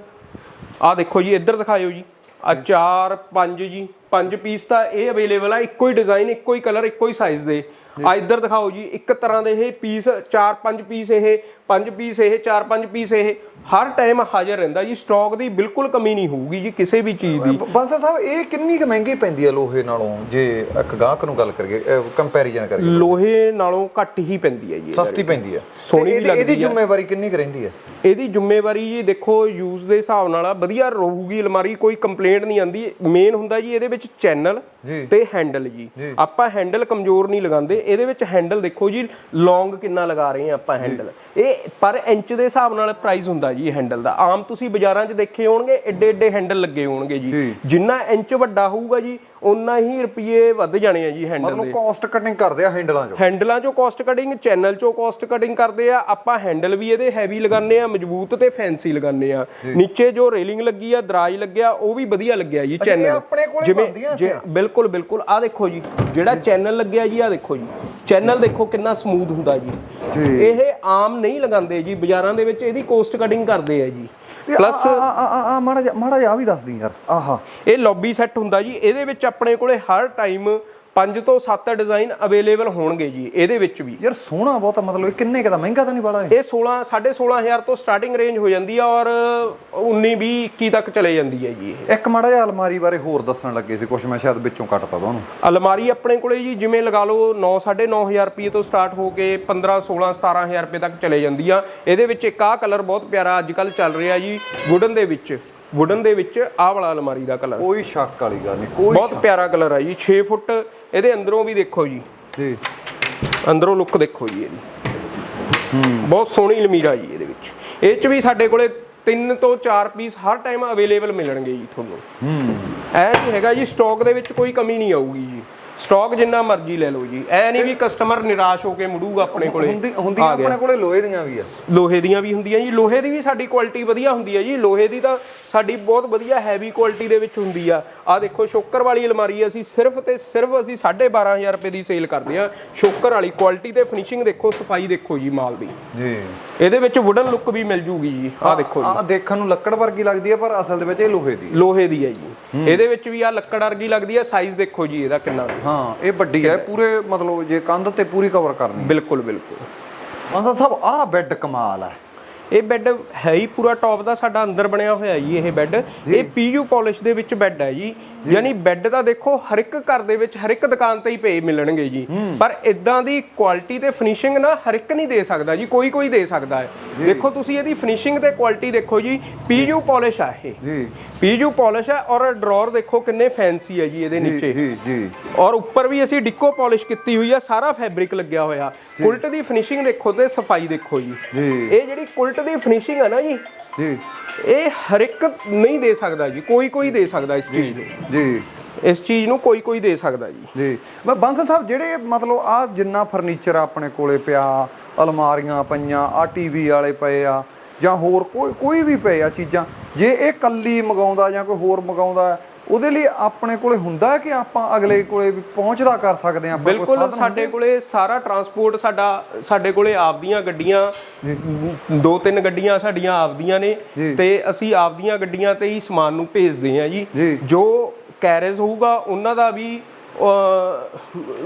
ਆ ਦੇਖੋ ਜੀ ਇੱਧਰ ਦਿਖਾਇਓ ਜੀ। ਆ 4 5 ਜੀ। ਪੰਜ ਪੀਸ ਤਾਂ ਇਹ ਅਵੇਲੇਬਲ ਆ, ਇੱਕੋ ਹੀ ਡਿਜ਼ਾਈਨ ਇੱਕੋ ਹੀ ਕਲਰ ਇੱਕੋ ਹੀ ਸਾਈਜ਼ ਦੇ। ਆ ਇੱਧਰ ਦਿਖਾਓ ਜੀ, ਇੱਕ ਤਰ੍ਹਾਂ ਦੇ ਇਹ ਪੀਸ 4 5 ਪੀਸ ਇਹ 5 ਪੀਸ ਇਹ 4 5 ਪੀਸ ਇਹ ਹਰ ਟਾਈਮ ਹਾਜ਼ਰ ਰਹਿੰਦਾ ਜੀ ਸਟਾਕ ਦੀ ਬਿਲਕੁਲ ਕਮੀ ਨਹੀਂ ਹੋਊਗੀ ਜੀ ਕਿਸੇ ਵੀ ਚੀਜ਼ ਦੀ। ਬਾਂਸਲ ਸਾਹਿਬ ਇਹ ਕਿੰਨੀ ਕੁ ਮਹਿੰਗੀ ਪੈਂਦੀ ਹੈ ਲੋਹੇ ਨਾਲੋਂ? ਜੇ ਇੱਕ ਗਾਹਕ ਨੂੰ ਗੱਲ ਕਰੀਏ ਕੰਪੈਰੀਜ਼ਨ ਕਰੀਏ। ਲੋਹੇ ਨਾਲੋਂ ਘੱਟ ਹੀ ਪੈਂਦੀ ਹੈ ਜੀ। ਸਸਤੀ ਪੈਂਦੀ ਹੈ ਸੋਹਣੀ ਵੀ ਇਹਦੀ- ਇਹਦੀ ਲੱਗਦੀ ਆ। ਜ਼ਿੰਮੇਵਾਰੀ ਕਿੰਨੀ ਕੁ ਰਹਿੰਦੀ ਹੈ ਇਹਦੀ ਜ਼ਿੰਮੇਵਾਰੀ ਜੀ ਦੇਖੋ ਯੂਜ਼ ਦੇ ਹਿਸਾਬ ਨਾਲ ਆ, ਵਧੀਆ ਰਹੂਗੀ ਅਲਮਾਰੀ ਕੋਈ ਕੰਪਲੇਂਟ ਨਹੀਂ ਆਂਦੀ। ਮੇਨ ਹੁੰਦਾ ਜੀ ਇਹਦੇ ਵਿੱਚ ਚੈਨਲ। ਤੇ ਹੈਂਡਲ ਜੀ। ਆਪਾਂ ਹੈਂਡਲ ਕਮਜ਼ੋਰ ਨਹੀਂ ਲਗਾਉਂਦੇ। ਇਹਦੇ ਵਿੱਚ ਹੈਂਡਲ ਦੇਖੋ ਜੀ ਲੌਂਗ ਕਿੰਨਾ ਲਗਾ ਰਹੇ ਆ ਆਪਾਂ ਹੈਂਡਲ ਇਹ ਪਰ ਇੰਚ ਦੇ ਹਿਸਾਬ ਨਾਲ ਪ੍ਰਾਈਸ ਹੁੰਦਾ ਜੀ ਹੈਂਡਲ ਦਾ। ਆਮ ਤੁਸੀਂ ਬਾਜ਼ਾਰਾਂ 'ਚ ਦੇਖੇ ਹੋਣਗੇ ਏਡੇ ਏਡੇ ਹੈਂਡਲ ਲੱਗੇ ਹੋਣਗੇ ਜੀ। ਜਿੰਨਾ ਇੰਚ ਵੱਡਾ ਹੋਊਗਾ ਜੀ ਉਨਾ ਹੀ ਰੁਪਏ ਵੱਧ ਜਾਣੇ ਆ ਜੀ ਹੈਂਡਲ ਮਤਲਬ ਦੇ। ਕਾਸਟ ਕਟਿੰਗ ਕਰਦੇ ਆ ਹੈਂਡਲਾਂ 'ਚੋਂ? ਹੈਂਡਲਾਂ ਚੋਂ ਕਾਸਟ ਕਟਿੰਗ ਚੈਨਲ ਚੋਂ ਕਾਸਟ ਕਟਿੰਗ ਕਰਦੇ ਆ। ਆਪਾਂ ਹੈਂਡਲ ਵੀ ਇਹਦੇ ਹੈਵੀ ਲਗਾਉਂਦੇ ਆ ਮਜ਼ਬੂਤ ਤੇ ਫੈਂਸੀ ਲਗਾਉਂਦੇ ਆ। ਨੀਚੇ ਜੋ ਰੇਲਿੰਗ ਲੱਗੀ ਆ ਦਰਾਜ ਲੱਗਿਆ ਉਹ ਵੀ ਵਧੀਆ ਲੱਗਿਆ ਜੀ ਚੈਨਲ ਆਪਣੇ ਕੋਲ ਹੀ ਬਣਦੀਆਂ ਜੇ ਬਿਲਕੁਲ ਬਿਲਕੁਲ। ਆ ਦੇਖੋ ਜੀ ਜਿਹੜਾ ਚੈਨਲ ਲੱਗਿਆ ਜੀ ਆ ਦੇਖੋ ਜੀ। ਚੈਨਲ ਦੇਖੋ ਕਿੰਨਾ ਸਮੂਥ ਹੁੰਦਾ ਜੀ। ਜੀ। ਇਹ ਆਮ ਨਹੀਂ ਲਗਾਉਂਦੇ ਜੀ ਬਾਜ਼ਾਰਾਂ ਦੇ ਵਿੱਚ ਇਹਦੀ ਕਾਸਟ ਕਟਿੰਗ ਕਰਦੇ ਆ ਜੀ। ਪਲੱਸ ਆ ਆ ਆ- ਆ ਮਾੜਾ ਮਾੜਾ ਆਹ ਵੀ ਦੱਸ ਦੀ ਯਾਰ ਆਹਾ। ਇਹ ਲੌਬੀ ਸੈੱਟ ਹੁੰਦਾ ਜੀ ਇਹਦੇ ਵਿੱਚ ਆਪਣੇ ਕੋਲੇ ਹਰ ਟਾਈਮ 5 ਤੋਂ 7 ਡਿਜ਼ਾਈਨ ਅਵੇਲੇਬਲ ਹੋਣਗੇ ਜੀ ਇਹਦੇ ਵਿੱਚ ਵੀ। ਯਾਰ ਸੋਹਣਾ ਬਹੁਤ ਆ, ਮਤਲਬ ਇਹ ਕਿੰਨੇ ਕੁ ਦਾ ਮਹਿੰਗਾ ਤਾਂ ਨਹੀਂ ਬਾਲਾ ਇਹ? ਇਹ 16 16500 ਤੋਂ ਸਟਾਰਟਿੰਗ ਰੇਂਜ ਹੋ ਜਾਂਦੀ ਆ ਔਰ 19 20 21 ਤੱਕ ਚਲੇ ਜਾਂਦੀ ਹੈ ਜੀ ਇਹ। ਇੱਕ ਮਾੜਾ ਜਿਹਾ ਅਲਮਾਰੀ ਬਾਰੇ ਹੋਰ ਦੱਸਣ ਲੱਗੇ ਸੀ ਕੁਝ ਮੈਂ ਸ਼ਾਇਦ ਵਿੱਚੋਂ ਕੱਟਤਾ ਤੁਹਾਨੂੰ ਅਲਮਾਰੀ ਆਪਣੇ ਕੋਲੇ ਜੀ ਜਿਵੇਂ ਲਗਾ ਲਓ 9 9500 ਰੁਪਏ ਤੋਂ ਸਟਾਰਟ ਹੋ ਕੇ 15 16 17000 ਰੁਪਏ ਤੱਕ ਚਲੇ ਜਾਂਦੀ ਆ। ਇਹਦੇ ਵਿੱਚ ਇੱਕ ਆਹ ਕਲਰ ਬਹੁਤ ਪਿਆਰਾ ਅੱਜ ਕੱਲ ਚੱਲ ਰਿਹਾ ਜੀ ਵੁਡਨ ਦੇ ਵਿੱਚ। ਵੁਡਨ ਦੇ ਵਿੱਚ ਆਹ ਵਾਲਾ ਅਲਮਾਰੀ ਦਾ ਕਲਰ ਕੋਈ ਸ਼ੱਕ ਵਾਲੀ ਗੱਲ ਨਹੀਂ ਕੋਈ ਬਹੁਤ ਪਿਆਰਾ ਕਲਰ ਆ ਜੀ 6 ਫੁੱਟ ਇਹਦੇ ਅੰਦਰੋਂ ਵੀ ਦੇਖੋ ਜੀ। ਜੀ। ਅੰਦਰੋਂ ਲੁੱਕ ਦੇਖੋ ਜੀ ਇਹਦੀ। ਬਹੁਤ ਸੋਹਣੀ ਲਮੀਰਾ ਜੀ ਇਹਦੇ ਵਿੱਚ। ਇਹ ਚ ਵੀ ਸਾਡੇ ਕੋਲੇ 3 ਤੋਂ 4 ਪੀਸ ਹਰ ਟਾਈਮ ਅਵੇਲੇਬਲ ਮਿਲਣਗੇ ਜੀ ਤੁਹਾਨੂੰ। ਹੂੰ। ਐ ਨਹੀਂ ਹੈਗਾ ਜੀ ਸਟਾਕ ਦੇ ਵਿੱਚ ਕੋਈ ਕਮੀ ਨਹੀਂ ਆਊਗੀ ਜੀ। ਸਟਾਕ ਜਿੰਨਾ ਮਰਜ਼ੀ ਲੈ ਲਓ ਜੀ। ਐ ਨਹੀਂ ਵੀ ਕਸਟਮਰ ਨਿਰਾਸ਼ ਹੋ ਕੇ ਮੁੜੂਗਾ ਆਪਣੇ ਕੋਲੇ। ਹੁੰਦੀ ਹੁੰਦੀਆਂ। ਆਪਣੇ ਕੋਲੇ ਲੋਹੇ ਦੀਆਂ ਵੀ ਆ। ਲੋਹੇ ਦੀਆਂ ਵੀ ਹੁੰਦੀਆਂ ਜੀ। ਲੋਹੇ ਦੀ ਵੀ ਸਾਡੀ ਕੁਆਲਿਟੀ ਵਧੀਆ ਹੁੰਦੀ ਹੈ ਜੀ। ਲੋਹੇ ਦੀ ਤਾਂ ਸਾਡੀ ਬਹੁਤ ਵਧੀਆ ਹੈਵੀ ਕੁਆਲਿਟੀ ਦੇ ਵਿੱਚ ਹੁੰਦੀ ਆ। ਆ ਦੇਖੋ ਸ਼ੋਕਰ ਵਾਲੀ ਅਲਮਾਰੀ ਅਸੀਂ ਸਿਰਫ ਤੇ ਸਿਰਫ ਅਸੀਂ 12500 ਰੁਪਏ ਦੀ ਸੇਲ ਕਰਦੇ ਆ। ਸ਼ੋਕਰ ਵਾਲੀ ਕੁਆਲਿਟੀ ਤੇ ਫਿਨਿਸ਼ਿੰਗ ਦੇਖੋ ਸਫ਼ਾਈ ਦੇਖੋ ਜੀ ਮਾਲ ਦੀ। ਜੀ। ਇਹਦੇ ਵਿੱਚ ਵੁਡਨ ਲੁੱਕ ਵੀ ਮਿਲ ਜੂਗੀ ਜੀ। ਆ ਦੇਖੋ ਜੀ। ਆ ਦੇਖਣ ਨੂੰ ਲੱਕੜ ਵਰਗੀ ਲੱਗਦੀ ਹੈ ਪਰ ਅਸਲ ਦੇ ਵਿੱਚ ਇਹ ਲੋਹੇ ਦੀ ਲੋਹੇ ਦੀ ਹੈ ਜੀ। ਇਹਦੇ ਵਿੱਚ ਵੀ ਆ ਲੱਕੜ ਵਰਗੀ ਲੱਗਦੀ ਹੈ ਸਾਈਜ਼ ਦੇਖੋ ਜੀ ਇਹਦਾ ਕਿੰਨਾ ਹਾਂ ਇਹ ਵੱਡੀ ਹੈ ਪੂਰੇ ਮਤਲਬ ਜੇ ਕੰਧ ਤੇ ਪੂਰੀ ਕਵਰ ਕਰਨੀ ਬਿਲਕੁਲ ਬਿਲਕੁਲ। ਮਾਨਸਾ ਸਾਹਿਬ ਆਹ ਬੈੱਡ ਕਮਾਲ ਹੈ। ਇਹ ਬੈੱਡ ਹੈ ਹੀ ਪੂਰਾ ਟੌਪ ਦਾ ਸਾਡਾ ਅੰਦਰ ਬਣਿਆ ਹੋਇਆ ਜੀ ਇਹ ਬੈੱਡ ਇਹ ਪੀਯੂ ਪਾਲਿਸ਼ ਦੇ ਵਿੱਚ ਬੈੱਡ ਹੈ ਜੀ। ਯਾਨੀ ਬੈੱਡ ਤਾਂ ਦੇਖੋ ਹਰ ਇੱਕ ਘਰ ਦੇ ਵਿੱਚ ਹਰ ਇੱਕ ਦੁਕਾਨ ਤੇ ਹੀ ਪਏ ਮਿਲਣਗੇ ਜੀ। ਪਰ ਇਦਾਂ ਦੀ ਕੁਆਲਿਟੀ ਤੇ ਫਿਨਿਸ਼ਿੰਗ ਨਾ ਹਰ ਇੱਕ ਨਹੀਂ ਦੇ ਸਕਦਾ ਜੀ ਕੋਈ ਕੋਈ ਦੇ ਸਕਦਾ ਹੈ। ਦੇਖੋ ਤੁਸੀਂ ਇਹਦੀ ਫਿਨਿਸ਼ਿੰਗ ਤੇ ਕੁਆਲਿਟੀ ਦੇਖੋ ਜੀ ਪੀਯੂ ਪਾਲਿਸ਼ ਆ ਇਹ। ਜੀ। ਪੀਯੂ ਪਾਲਿਸ਼ ਹੈ ਔਰ ਡਰਾਅਰ ਦੇਖੋ ਕਿੰਨੇ ਫੈਂਸੀ ਹੈ ਜੀ ਇਹਦੇ ਨੀਚੇ। ਜੀ ਜੀ। ਔਰ ਉੱਪਰ ਵੀ ਅਸੀਂ ਡਿੱਕੋ ਪਾਲਿਸ਼ ਕੀਤੀ ਹੋਈ ਆ ਸਾਰਾ ਫੈਬਰਿਕ ਲੱਗਿਆ ਹੋਇਆ। ਕੁਲਟ ਦੀ ਫਿਨਿਸ਼ਿੰਗ ਦੇਖੋ ਤੇ ਸਫ਼ਾਈ ਦੇਖੋ ਜੀ। ਇਹ ਜਿਹੜੀ ਕੁਲਟ ਦੀ ਫਿਨਿਸ਼ਿੰਗ ਹੈ ਨਾ ਜੀ ਜੀ। ਇਹ ਹਰ ਇੱਕ ਨਹੀਂ ਦੇ ਸਕਦਾ ਜੀ ਕੋਈ ਕੋਈ ਦੇ ਸਕਦਾ ਇਸ ਚੀਜ਼ ਨੂੰ। ਜੀ। ਇਸ ਚੀਜ਼ ਨੂੰ ਕੋਈ ਕੋਈ ਦੇ ਸਕਦਾ ਜੀ। ਜੀ। ਮੈਂ ਬਾਂਸਲ ਸਾਹਿਬ ਜਿਹੜੇ ਮਤਲਬ ਆ ਜਿੰਨਾ ਫਰਨੀਚਰ ਆਪਣੇ ਕੋਲੇ ਪਿਆ ਅਲਮਾਰੀਆਂ ਪਈਆਂ ਆ ਟੀਵੀ ਵਾਲੇ ਪਏ ਆ ਜਾਂ ਹੋਰ ਕੋਈ ਕੋਈ ਵੀ ਪਏ ਆ ਚੀਜ਼ਾਂ ਜੇ ਇਹ ਕੱਲੀ ਮਗਾਉਂਦਾ ਜਾਂ ਕੋਈ ਹੋਰ ਮਗਾਉਂਦਾ ਉਹਦੇ ਲਈ ਆਪਣੇ ਕੋਲੇ ਹੁੰਦਾ ਕਿ ਆਪਾਂ ਅਗਲੇ ਕੋਲੇ ਵੀ ਪਹੁੰਚਦਾ ਕਰ ਸਕਦੇ ਆ ਆਪਾਂ ਬਿਲਕੁਲ ਸਾਡੇ ਕੋਲੇ ਸਾਰਾ ਟਰਾਂਸਪੋਰਟ ਸਾਡਾ ਸਾਡੇ ਕੋਲੇ ਆਪਦੀਆਂ ਗੱਡੀਆਂ ਦੋ ਤਿੰਨ ਗੱਡੀਆਂ ਸਾਡੀਆਂ ਆਪਦੀਆਂ ਨੇ। ਤੇ ਅਸੀਂ ਆਪਦੀਆਂ ਗੱਡੀਆਂ ਤੇ ਹੀ ਸਮਾਨ ਨੂੰ ਭੇਜਦੇ ਜੀ ਜੀ। ਜੋ ਕੈਰੇਜ ਹੋਊਗਾ ਉਹਨਾਂ ਦਾ ਵੀ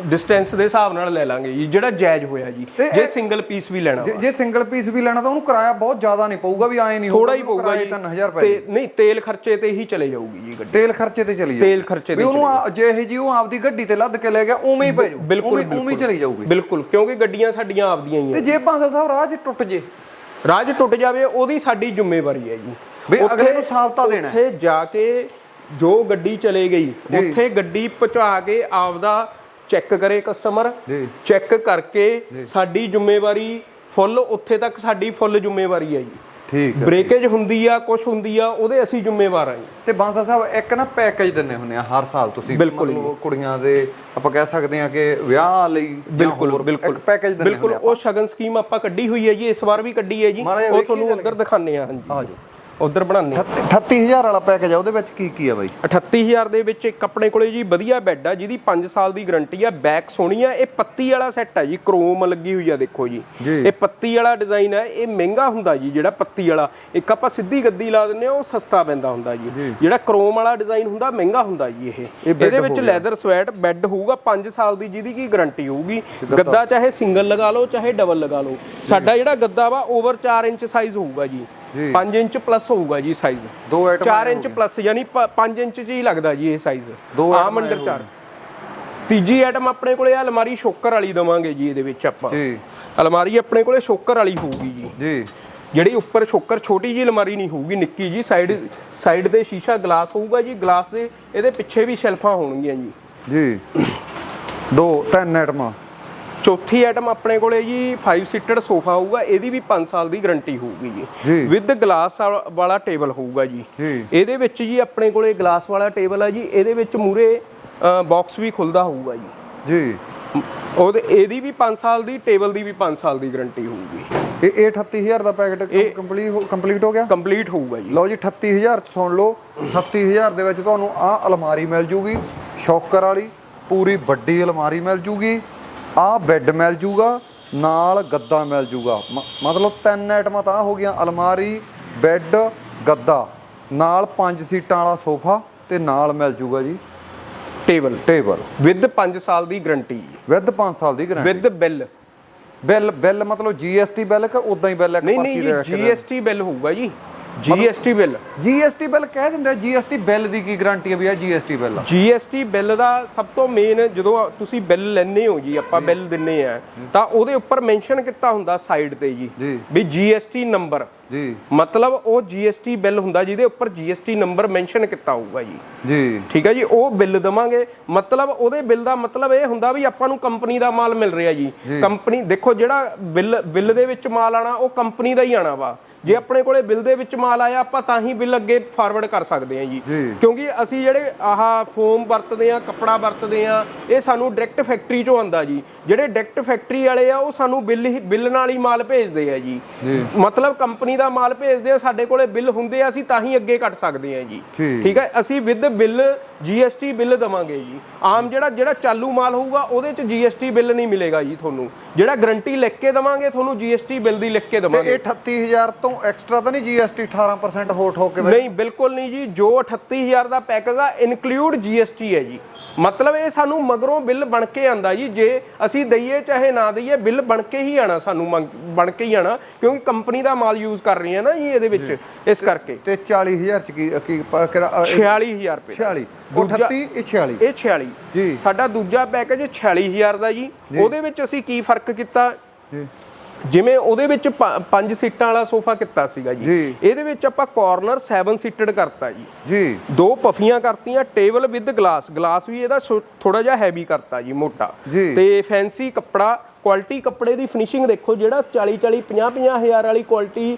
ਡਿਸਟੈਂਸ ਦੇ ਹਿਸਾਬ ਨਾਲ ਲੈ ਲਾਂਗੇ ਜੀ ਜਿਹੜਾ ਜਾਇਜ਼ ਹੋਇਆ ਜੀ ਤੇ ਜੇ ਸਿੰਗਲ ਪੀਸ ਵੀ ਲੈਣਾ ਜੇ- ਸਿੰਗਲ ਪੀਸ ਵੀ ਲੈਣਾ ਤਾਂ ਉਹਨੂੰ ਕਿਰਾਇਆ ਬਹੁਤ ਜ਼ਿਆਦਾ ਨਹੀਂ ਪਊਗਾ ਵੀ ਐਂ ਨਹੀਂ ਥੋੜਾ ਹੀ ਪਊਗਾ ਜੀ। 3000 ਰੁਪਏ ਤੇ ਨਹੀਂ ਤੇਲ ਖਰਚੇ ਤੇ ਹੀ ਚਲੇ ਜਾਊਗੀ ਜੀ ਗੱਡੀ। ਤੇਲ ਖਰਚੇ ਤੇ ਚਲੀ ਜਾਊ ਤੇਲ ਖਰਚੇ ਵੀ ਤੇ ਉਹਨੂੰ ਆ- ਜੇ ਇਹ ਜੀ ਉਹ ਆਪਦੀ ਗੱਡੀ ਤੇ ਲੱਦ ਕੇ ਲੈ ਗਿਆ ਉਵੇਂ ਹੀ ਪੈ ਜਾਊ। ਬਿਲਕੁਲ ਉਵੇਂ ਹੀ ਚਲੀ ਜਾਊਗੀ। ਬਿਲਕੁਲ ਕਿਉਂਕਿ ਗੱਡੀਆਂ ਸਾਡੀਆਂ ਆਪਦੀਆਂ ਹੀ ਤੇ ਆ। ਜੇ ਬਾਂਸਲ ਸਾਹਿਬ ਰਾਹ 'ਚ ਟੁੱਟ ਜੇ। ਰਾਜ ਟੁੱਟ ਜਾਵੇ ਉਹਦੀ ਸਾਡੀ ਜ਼ਿੰਮੇਵਾਰੀ ਹੈ ਜੀ। ਵੀ ਅਗਲੇ ਨੂੰ ਸਾਬਤਾ ਦੇਣਾ ਹੈ। ਉੱਥੇ ਜਾ ਕੇ ਜੋ ਗੱਡੀ ਚਲੇ ਗਈ। ਉੱਥੇ ਗੱਡੀ ਪਹੁੰਚਾ ਕੇ ਆਪਦਾ ਚੈੱਕ ਕਰੇ ਕਸਟਮਰ ਚੈੱਕ ਕਰਕੇ ਸਾਡੀ ਜ਼ਿੰਮੇਵਾਰੀ ਫੁੱਲ ਉੱਥੇ ਤੱਕ ਸਾਡੀ ਫੁੱਲ ਜ਼ਿੰਮੇਵਾਰੀ ਹੈ ਜੀ। ਠੀਕ ਹੈ ਬ੍ਰੇਕੇਜ ਹੁੰਦੀ ਆ ਕੁਝ ਹੁੰਦੀ ਆ ਉਹਦੇ ਅਸੀਂ ਜ਼ਿੰਮੇਵਾਰ ਆ ਜੀ। ਤੇ ਬਾਂਸਲ ਸਾਹਿਬ ਇੱਕ ਨਾ ਪੈਕੇਜ ਦਿੰਨੇ ਹੁੰਦੇ ਆ ਹਰ ਸਾਲ ਤੁਸੀਂ। ਬਿਲਕੁਲ ਮਤਲਬ ਕੁੜੀਆਂ ਦੇ ਆਪਾਂ ਕਹਿ ਸਕਦੇ ਆ ਕਿ ਵਿਆਹ ਲਈ ਬਿਲਕੁਲ ਬਿਲਕੁਲ ਇੱਕ ਪੈਕੇਜ ਦਿੰਨੇ ਬਿਲਕੁਲ ਉਹ ਸ਼ਗਨ ਸਕੀਮ ਆਪਾਂ ਕੱਢੀ ਹੋਈ ਹੈ ਜੀ ਇਸ ਵਾਰ ਵੀ ਕੱਢੀ ਹੈ ਜੀ। ਉਹ ਤੁਹਾਨੂੰ ਉੱਧਰ ਦਿਖਾਣੇ ਆ ਹਾਂਜੀ। ਆ ਜਾਓ। ਉੱਧਰ ਬਣਾਉਂਦੇ ਆ 38000 ਵਾਲਾ ਪੈਕੇਜ ਆ ਉਹਦੇ ਵਿੱਚ ਕੀ ਕੀ ਆ ਬਾਈ? 38000 ਦੇ ਵਿੱਚ ਇੱਕ ਆਪਣੇ ਕੋਲੇ ਜੀ ਵਧੀਆ ਬੈੱਡ ਆ ਜਿਹਦੀ 5 ਸਾਲ ਦੀ ਗਾਰੰਟੀ ਆ ਬੈਕ ਸੋਹਣੀ ਆ ਇਹ ਪੱਤੀ ਵਾਲਾ ਸੈੱਟ ਆ ਜੀ ਕ੍ਰੋਮ ਲੱਗੀ ਹੋਈ ਆ ਦੇਖੋ ਜੀ। ਇਹ ਪੱਤੀ ਵਾਲਾ ਡਿਜ਼ਾਈਨ ਆ ਇਹ ਮਹਿੰਗਾ ਹੁੰਦਾ ਜੀ ਜਿਹੜਾ ਪੱਤੀ ਵਾਲਾ। ਇੱਕ ਆਪਾਂ ਸਿੱਧੀ ਗੱਦੀ ਲਾ ਦਿੰਨੇ ਆ ਉਹ ਸਸਤਾ ਪੈਂਦਾ ਹੁੰਦਾ ਜੀ। ਜਿਹੜਾ ਕ੍ਰੋਮ ਵਾਲਾ ਡਿਜ਼ਾਈਨ ਹੁੰਦਾ ਮਹਿੰਗਾ ਹੁੰਦਾ ਜੀ ਇਹ। ਇਹਦੇ ਵਿੱਚ। ਲੈਦਰ ਸਵੈਟ ਬੈੱਡ ਹੋਊਗਾ 5 ਸਾਲ ਦੀ ਜਿਹਦੀ ਕੀ ਗਾਰੰਟੀ ਹੋਊਗੀ। ਗੱਦਾ ਚਾਹੇ ਸਿੰਗਲ ਲਗਾ ਲਓ ਚਾਹੇ ਡਬਲ ਲਗਾ ਲਓ। ਸਾਡਾ ਜਿਹੜਾ ਗੱਦਾ ਵਾ ਓਵਰ 4 ਇੰਚ ਸਾਈਜ਼ ਹੋਊਗਾ ਜੀ। 5 ਇੰਚ ਪਲੱਸ ਹੋਊਗਾ ਜੀ ਸਾਈਜ਼ ਦੋ ਆਈਟਮ 4 ਇੰਚ ਪਲੱਸ ਯਾਨੀ 5 ਇੰਚ ਚ ਹੀ ਲੱਗਦਾ ਜੀ ਇਹ ਸਾਈਜ਼ ਆਮ ਅੰਡਰ 4 ਤੀਜੀ ਆਈਟਮ ਆਪਣੇ ਕੋਲੇ ਆ ਅਲਮਾਰੀ ਸ਼ੋਕਰ ਵਾਲੀ ਦਵਾਂਗੇ ਜੀ ਇਹਦੇ ਵਿੱਚ ਆਪਾਂ। ਜੀ। ਅਲਮਾਰੀ ਆਪਣੇ ਕੋਲੇ ਸ਼ੋਕਰ ਵਾਲੀ ਹੋਊਗੀ ਜੀ। ਜੀ। ਜਿਹੜੀ ਉੱਪਰ ਸ਼ੋਕਰ ਛੋਟੀ ਜੀ ਅਲਮਾਰੀ ਨਹੀਂ ਹੋਊਗੀ ਨਿੱਕੀ ਜੀ ਸਾਈਡ ਸਾਈਡ ਤੇ ਸ਼ੀਸ਼ਾ ਗਲਾਸ ਹੋਊਗਾ ਜੀ। ਗਲਾਸ ਦੇ ਇਹਦੇ ਪਿੱਛੇ ਵੀ ਸ਼ੈਲਫਾਂ ਹੋਣਗੀਆਂ ਜੀ। ਜੀ। ਦੋ ਤਿੰਨ ਆਈਟਮਾਂ ਚੌਥੀ ਆਈਟਮ ਆਪਣੇ ਕੋਲੇ ਜੀ 5 ਸੀਟਡ ਸੋਫਾ ਹੋਊਗਾ ਇਹਦੀ ਵੀ 5 ਸਾਲ ਦੀ ਗਾਰੰਟੀ ਹੋਊਗੀ ਜੀ। ਵਿਦ ਗਲਾਸ ਵਾਲਾ ਟੇਬਲ ਹੋਊਗਾ ਜੀ। ਇਹਦੇ ਵਿੱਚ ਜੀ ਆਪਣੇ ਕੋਲੇ ਗਲਾਸ ਵਾਲਾ ਟੇਬਲ ਆ ਜੀ ਇਹਦੇ ਵਿੱਚ ਮੂਰੇ ਬਾਕਸ ਵੀ ਖੁੱਲਦਾ ਹੋਊਗਾ ਜੀ। ਜੀ। ਉਹਦੇ ਇਹਦੀ ਵੀ 5 ਸਾਲ ਦੀ ਟੇਬਲ ਦੀ ਵੀ 5 ਸਾਲ ਦੀ ਗਾਰੰਟੀ ਹੋਊਗੀ। ਇਹ ਇਹ 38000 ਦਾ ਪੈਕੇਟ ਕੰਪਲੀਟ ਕੰਪਲੀਟ ਹੋ ਗਿਆ? ਕੰਪਲੀਟ ਹੋਊਗਾ ਜੀ। ਲਓ ਜੀ 38000 ਚ ਸੁਣ ਲਓ। 38000 ਦੇ ਵਿੱਚ ਤੁਹਾਨੂੰ ਆਹ ਅਲਮਾਰੀ ਮਿਲ ਜੂਗੀ ਸ਼ੌਕਰ ਵਾਲੀ ਪੂਰੀ ਵੱਡੀ ਅਲਮਾਰੀ ਮਿਲ ਜੂਗੀ। ਆਹ ਬੈੱਡ ਮਿਲ ਜੂਗਾ ਨਾਲ ਗੱਦਾ ਮਿਲ ਜੂਗਾ। ਮਤਲਬ ਤਿੰਨ ਆਈਟਮਾਂ ਤਾਂ ਹੋ ਗਈਆਂ ਅਲਮਾਰੀ ਬੈੱਡ ਗੱਦਾ। ਨਾਲ ਪੰਜ ਸੀਟਾਂ ਵਾਲਾ ਸੋਫਾ ਤੇ ਨਾਲ ਮਿਲ ਜੂਗਾ ਜੀ। ਟੇਬਲ। ਟੇਬਲ। ਵਿਦ 5 ਸਾਲ ਦੀ ਗਾਰੰਟੀ। ਵਿਦ 5 ਸਾਲ ਦੀ guarantee. With bill. Bill bill ਮਤਲਬ GST ਬਿੱਲ ਕਿ ਉਦਾਂ ਹੀ ਬਿੱਲ ਇੱਕ ਨਹੀਂ ਨਹੀਂ ਪਰਚੀ ਜੀ ਦੇ GST ਬਿੱਲ ਹੋਊਗਾ ਜੀ। GST ਬਿੱਲ GST ਬਿੱਲ ਕਹਿ ਦਿੰਦੇ GST ਬਿੱਲ ਦੀ ਕੀ ਗਾਰੰਟੀ ਹੈ ਵੀ ਆ GST ਬਿੱਲ ਆ? GST ਬਿੱਲ ਦਾ ਸਭ ਤੋਂ ਮੇਨ ਜਦੋਂ ਤੁਸੀਂ ਬਿੱਲ ਲੈਣੇ ਹੋ ਜੀ ਆਪਾਂ ਬਿੱਲ ਦਿੰਨੇ ਆ ਤਾਂ ਉਹਦੇ ਉੱਪਰ ਮੈਂਸ਼ਨ ਕੀਤਾ ਹੁੰਦਾ ਸਾਈਡ ਤੇ ਜੀ ਵੀ GST ਨੰਬਰ ਜੀ। ਮਤਲਬ ਉਹ GST ਬਿੱਲ ਹੁੰਦਾ ਜਿਹਦੇ ਉੱਪਰ GST ਨੰਬਰ ਮੈਂਸ਼ਨ ਕੀਤਾ ਹੋਊਗਾ ਜੀ। ਜੀ। ਠੀਕ ਹੈ ਜੀ ਉਹ ਬਿੱਲ ਦਵਾਂਗੇ। ਮਤਲਬ ਉਹਦੇ ਬਿੱਲ ਦਾ ਮਤਲਬ ਇਹ ਹੁੰਦਾ ਵੀ ਆਪਾਂ ਨੂੰ ਕੰਪਨੀ ਦਾ ਮਾਲ ਮਿਲ ਰਿਹਾ ਜੀ। ਕੰਪਨੀ ਦੇਖੋ ਜਿਹੜਾ ਬਿੱਲ ਬਿੱਲ ਦੇ ਵਿੱਚ ਮਾਲ ਆਣਾ ਉਹ ਕੰਪਨੀ ਦਾ ਹੀ ਆਣਾ ਵਾ। ਜੇ ਆਪਣੇ ਕੋਲੇ ਬਿੱਲ ਦੇ ਵਿੱਚ ਮਾਲ ਆਇਆ ਆਪਾਂ ਤਾਂ ਹੀ ਬਿੱਲ ਅੱਗੇ ਫਾਰਵਰਡ ਕਰ ਸਕਦੇ ਹਾਂ ਜੀ। ਕਿਉਂਕਿ ਅਸੀਂ ਜਿਹੜੇ ਆਹ ਫੋਮ ਵਰਤਦੇ ਆ ਕੱਪੜਾ ਵਰਤਦੇ ਆ ਇਹ ਸਾਨੂੰ ਡਾਇਰੈਕਟ ਫੈਕਟਰੀ ਚੋਂ ਆਂਦਾ ਜੀ। ਜਿਹੜੇ ਡਾਇਰੈਕਟ ਫੈਕਟਰੀ ਵਾਲੇ ਆ ਉਹ ਸਾਨੂੰ ਬਿੱਲ ਹੀ ਬਿੱਲ ਨਾਲ ਹੀ ਮਾਲ ਭੇਜਦੇ ਆ ਜੀ। ਮਤਲਬ ਕੰਪਨੀ ਦਾ ਮਾਲ ਭੇਜਦੇ ਆ ਸਾਡੇ ਕੋਲੇ ਬਿੱਲ ਹੁੰਦੇ ਆ ਅਸੀਂ ਤਾਂ ਹੀ ਅੱਗੇ ਕੱਟ ਸਕਦੇ ਆ ਜੀ। ਠੀਕ। ਹੈ? ਅਸੀਂ ਵਿਦ ਬਿੱਲ GST ਬਿੱਲ ਦਵਾਂਗੇ ਜੀ। ਆਮ ਜਿਹੜਾ ਜਿਹੜਾ ਚਾਲੂ ਮਾਲ ਹੋਊਗਾ ਉਹਦੇ ਚ GST ਬਿੱਲ ਨਹੀਂ ਮਿਲੇਗਾ ਜੀ ਤੁਹਾਨੂੰ। ਜਿਹੜਾ ਗਾਰੰਟੀ ਲਿਖ ਕੇ ਦਵਾਂਗੇ ਤੁਹਾਨੂੰ GST ਬਿੱਲ ਦੀ ਲਿਖ ਕੇ ਤੇ ਦਵਾਂਗੇ। ਇਹ 38000 ਤੋਂ ਐਕਸਟਰਾ ਤਾਂ ਨਹੀਂ GST 18% ਹੋਰ ਠੋਕ ਕੇ ਨਹੀਂ ਬਿਲਕੁਲ ਨਹੀਂ ਜੀ। ਜੋ 38000 ਦਾ ਪੈਕੇਜ ਆ ਇਨਕਲੂਡ GST ਹੈ ਜੀ। ਮਤਲਬ ਇਹ ਸਾਨੂੰ ਮਗਰੋਂ ਬਿੱਲ ਬਣ ਕੇ ਆਂਦਾ ਜੀ। ਜੇ ਅਸੀਂ ਦਈਏ ਚਾਹੇ ਨਾ ਦਈਏ ਬਿੱਲ ਬਣ ਕੇ ਹੀ ਆਣਾ ਸਾਨੂੰ ਬਣ ਕੇ ਹੀ ਆਣਾ। ਕਿਉਂਕਿ ਕੰਪਨੀ ਦਾ ਮਾਲ ਯੂਜ਼ ਕਰ ਰਹੀ ਹੈ ਨਾ ਜੀ ਇਹਦੇ ਵਿੱਚ ਇਸ ਕਰਕੇ। ਤੇ 40000 ਚ ਕੀ ਕੀ ਪ- ਕਿਹੜਾ ਅ, 46000 ਰੁਪਏ ਦਾ। 46 ਉਹ ਦੂਜਾ- 38 ਇਹ 46 ਇਹ 46 ਜੀ। ਸਾਡਾ ਦੂਜਾ ਪੈਕੇਜ 46000 ਦਾ ਜੀ। ਉਹਦੇ ਵਿੱਚ ਅਸੀਂ ਕੀ ਫ਼ਰਕ ਕੀਤਾ? ਜੀ। ਜਿਵੇਂ ਉਹਦੇ ਵਿੱਚ ਪੰਜ ਸੀਟਾਂ ਵਾਲਾ ਸੋਫਾ ਕੀਤਾ ਸੀਗਾ ਜੀ। ਇਹਦੇ ਵਿੱਚ ਆਪਾਂ ਕਾਰਨਰ 7 ਸੀਟਡ ਕਰਤਾ ਜੀ। ਜੀ। ਦੋ ਪਫੀਆਂ ਕਰਤੀਆਂ ਟੇਬਲ ਵਿਦ ਗਲਾਸ ਗਲਾਸ ਵੀ ਇਹਦਾ ਥੋੜਾ ਜਿਹਾ ਹੈਵੀ ਕਰਤਾ ਜੀ ਮੋਟਾ। ਤੇ ਫੈਂਸੀ ਕੱਪੜਾ ਕੁਆਲਿਟੀ ਕੱਪੜੇ ਦੀ ਫਿਨਿਸ਼ਿੰਗ ਦੇਖੋ ਜਿਹੜਾ 40 40 50 50 ਹਜ਼ਾਰ ਵਾਲੀ ਕੁਆਲਿਟੀ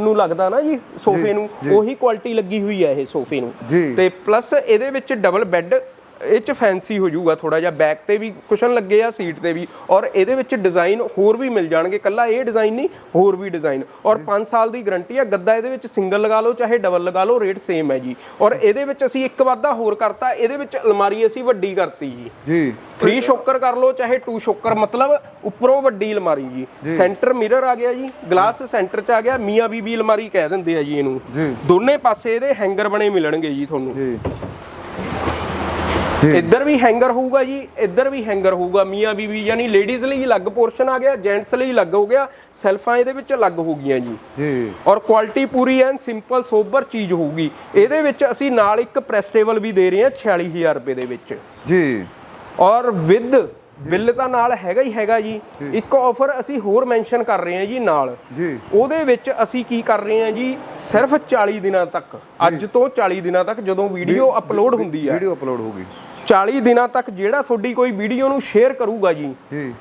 ਨੂੰ ਲੱਗਦਾ ਨਾ ਜੀ ਸੋਫੇ ਨੂੰ। ਉਹੀ ਕੁਆਲਿਟੀ ਲੱਗੀ ਹੋਈ ਹੈ ਇਹ ਸੋਫੇ ਨੂੰ। ਤੇ ਪਲੱਸ ਇਹਦੇ ਵਿੱਚ ਡਬਲ ਬੈੱਡ ਇਹ ਚ ਫੈਂਸੀ ਹੋ ਜਾਊਗਾ ਥੋੜਾ ਜਿਹਾ ਬੈਕ ਤੇ ਵੀ ਕੁਸ਼ਨ ਲੱਗੇ ਆ ਸੀਟ ਤੇ ਵੀ। ਔਰ ਇਹਦੇ ਵਿੱਚ ਡਿਜ਼ਾਈਨ ਹੋਰ ਵੀ ਮਿਲ ਜਾਣਗੇ। ਕੱਲਾ ਇਹ ਡਿਜ਼ਾਈਨ ਨਹੀਂ ਹੋਰ ਵੀ ਡਿਜ਼ਾਈਨ ਔਰ 5 ਸਾਲ ਦੀ ਗਾਰੰਟੀ ਆ ਗੱਦਾ ਇਹਦੇ ਵਿੱਚ ਸਿੰਗਲ ਲਗਾ ਲਓ ਚਾਹੇ ਡਬਲ ਲਗਾ ਲਓ ਰੇਟ ਸੇਮ ਹੈ ਜੀ। ਔਰ ਇਹਦੇ ਵਿੱਚ ਅਸੀਂ ਇੱਕ ਵਾਧਾ ਹੋਰ ਕਰਤਾ ਇਹਦੇ ਵਿੱਚ ਅਲਮਾਰੀ ਅਸੀਂ ਵੱਡੀ ਕਰਤੀ ਜੀ। ਜੀ। ਥ੍ਰੀ ਸ਼ੋਕਰ ਕਰ ਲਓ ਚਾਹੇ ਟੂ ਸ਼ੋਕਰ ਮਤਲਬ ਉੱਪਰੋਂ ਵੱਡੀ ਅਲਮਾਰੀ ਜੀ। ਸੈਂਟਰ ਮਿਰਰ ਆ ਗਿਆ ਜੀ ਗਲਾਸ ਸੈਂਟਰ 'ਚ ਆ ਗਿਆ ਮੀਆਂ ਬੀਬੀ ਅਲਮਾਰੀ ਕਹਿ ਦਿੰਦੇ ਆ ਜੀ ਇਹਨੂੰ। ਜੀ। ਦੋਨੇ ਪਾਸੇ ਇਹਦੇ ਹੈਂਗਰ ਬਣੇ ਮਿਲਣਗੇ ਜੀ ਤੁਹਾਨੂੰ। ਜੀ। ਇੱਧਰ ਵੀ ਹੈਂਗਰ ਹੋਊਗਾ ਜੀ ਇੱਧਰ ਵੀ ਹੈਂਗਰ ਹੋਊਗਾ। ਮੀਆਂ ਬੀਬੀ ਯਾਨੀ ਲੇਡੀਜ਼ ਲਈ ਅਲੱਗ ਪੋਰਸ਼ਨ ਆ ਗਿਆ ਜੈਂਟਸ ਲਈ ਅਲੱਗ ਹੋ ਗਿਆ ਸੈਲਫਾਂ ਇਹਦੇ ਵਿੱਚ ਅਲੱਗ ਹੋ ਗਈਆਂ ਜੀ। ਜੀ। ਔਰ ਕੁਆਲਿਟੀ ਪੂਰੀ ਐਨ ਸਿੰਪਲ ਸੋਬਰ ਚੀਜ਼ ਹੋਊਗੀ। ਇਹਦੇ ਵਿੱਚ ਅਸੀਂ ਨਾਲ ਇੱਕ ਪ੍ਰੈਸ ਟੇਬਲ ਵੀ ਦੇ ਰਹੇ ਹਾਂ 46000 ਰੁਪਏ ਦੇ ਵਿੱਚ। ਜੀ। ਔਰ ਵਿਦ ਬਿੱਲ ਤਾਂ ਨਾਲ ਹੈਗਾ ਹੀ ਹੈਗਾ ਜੀ। ਇੱਕ ਆਫਰ ਅਸੀਂ ਹੋਰ ਮੈਂਸ਼ਨ ਕਰ ਰਹੇ ਹਾਂ ਜੀ ਨਾਲ। ਜੀ। ਉਹਦੇ ਵਿੱਚ ਅਸੀਂ ਕੀ ਕਰ ਰਹੇ ਹਾਂ ਜੀ ਸਿਰਫ 40 ਦਿਨਾਂ ਤੱਕ ਅੱਜ ਤੋਂ 40 ਦਿਨਾਂ ਤੱਕ ਜਦੋਂ ਵੀਡੀਓ ਅਪਲੋਡ ਹੁੰਦੀ ਹੈ ਵੀਡੀਓ ਅਪਲੋਡ ਹੋਊਗੀ 40 ਦਿਨਾਂ ਤੱਕ ਜਿਹੜਾ ਤੁਹਾਡੀ ਕੋਈ ਵੀਡੀਓ ਨੂੰ ਸ਼ੇਅਰ ਕਰੂਗਾ ਜੀ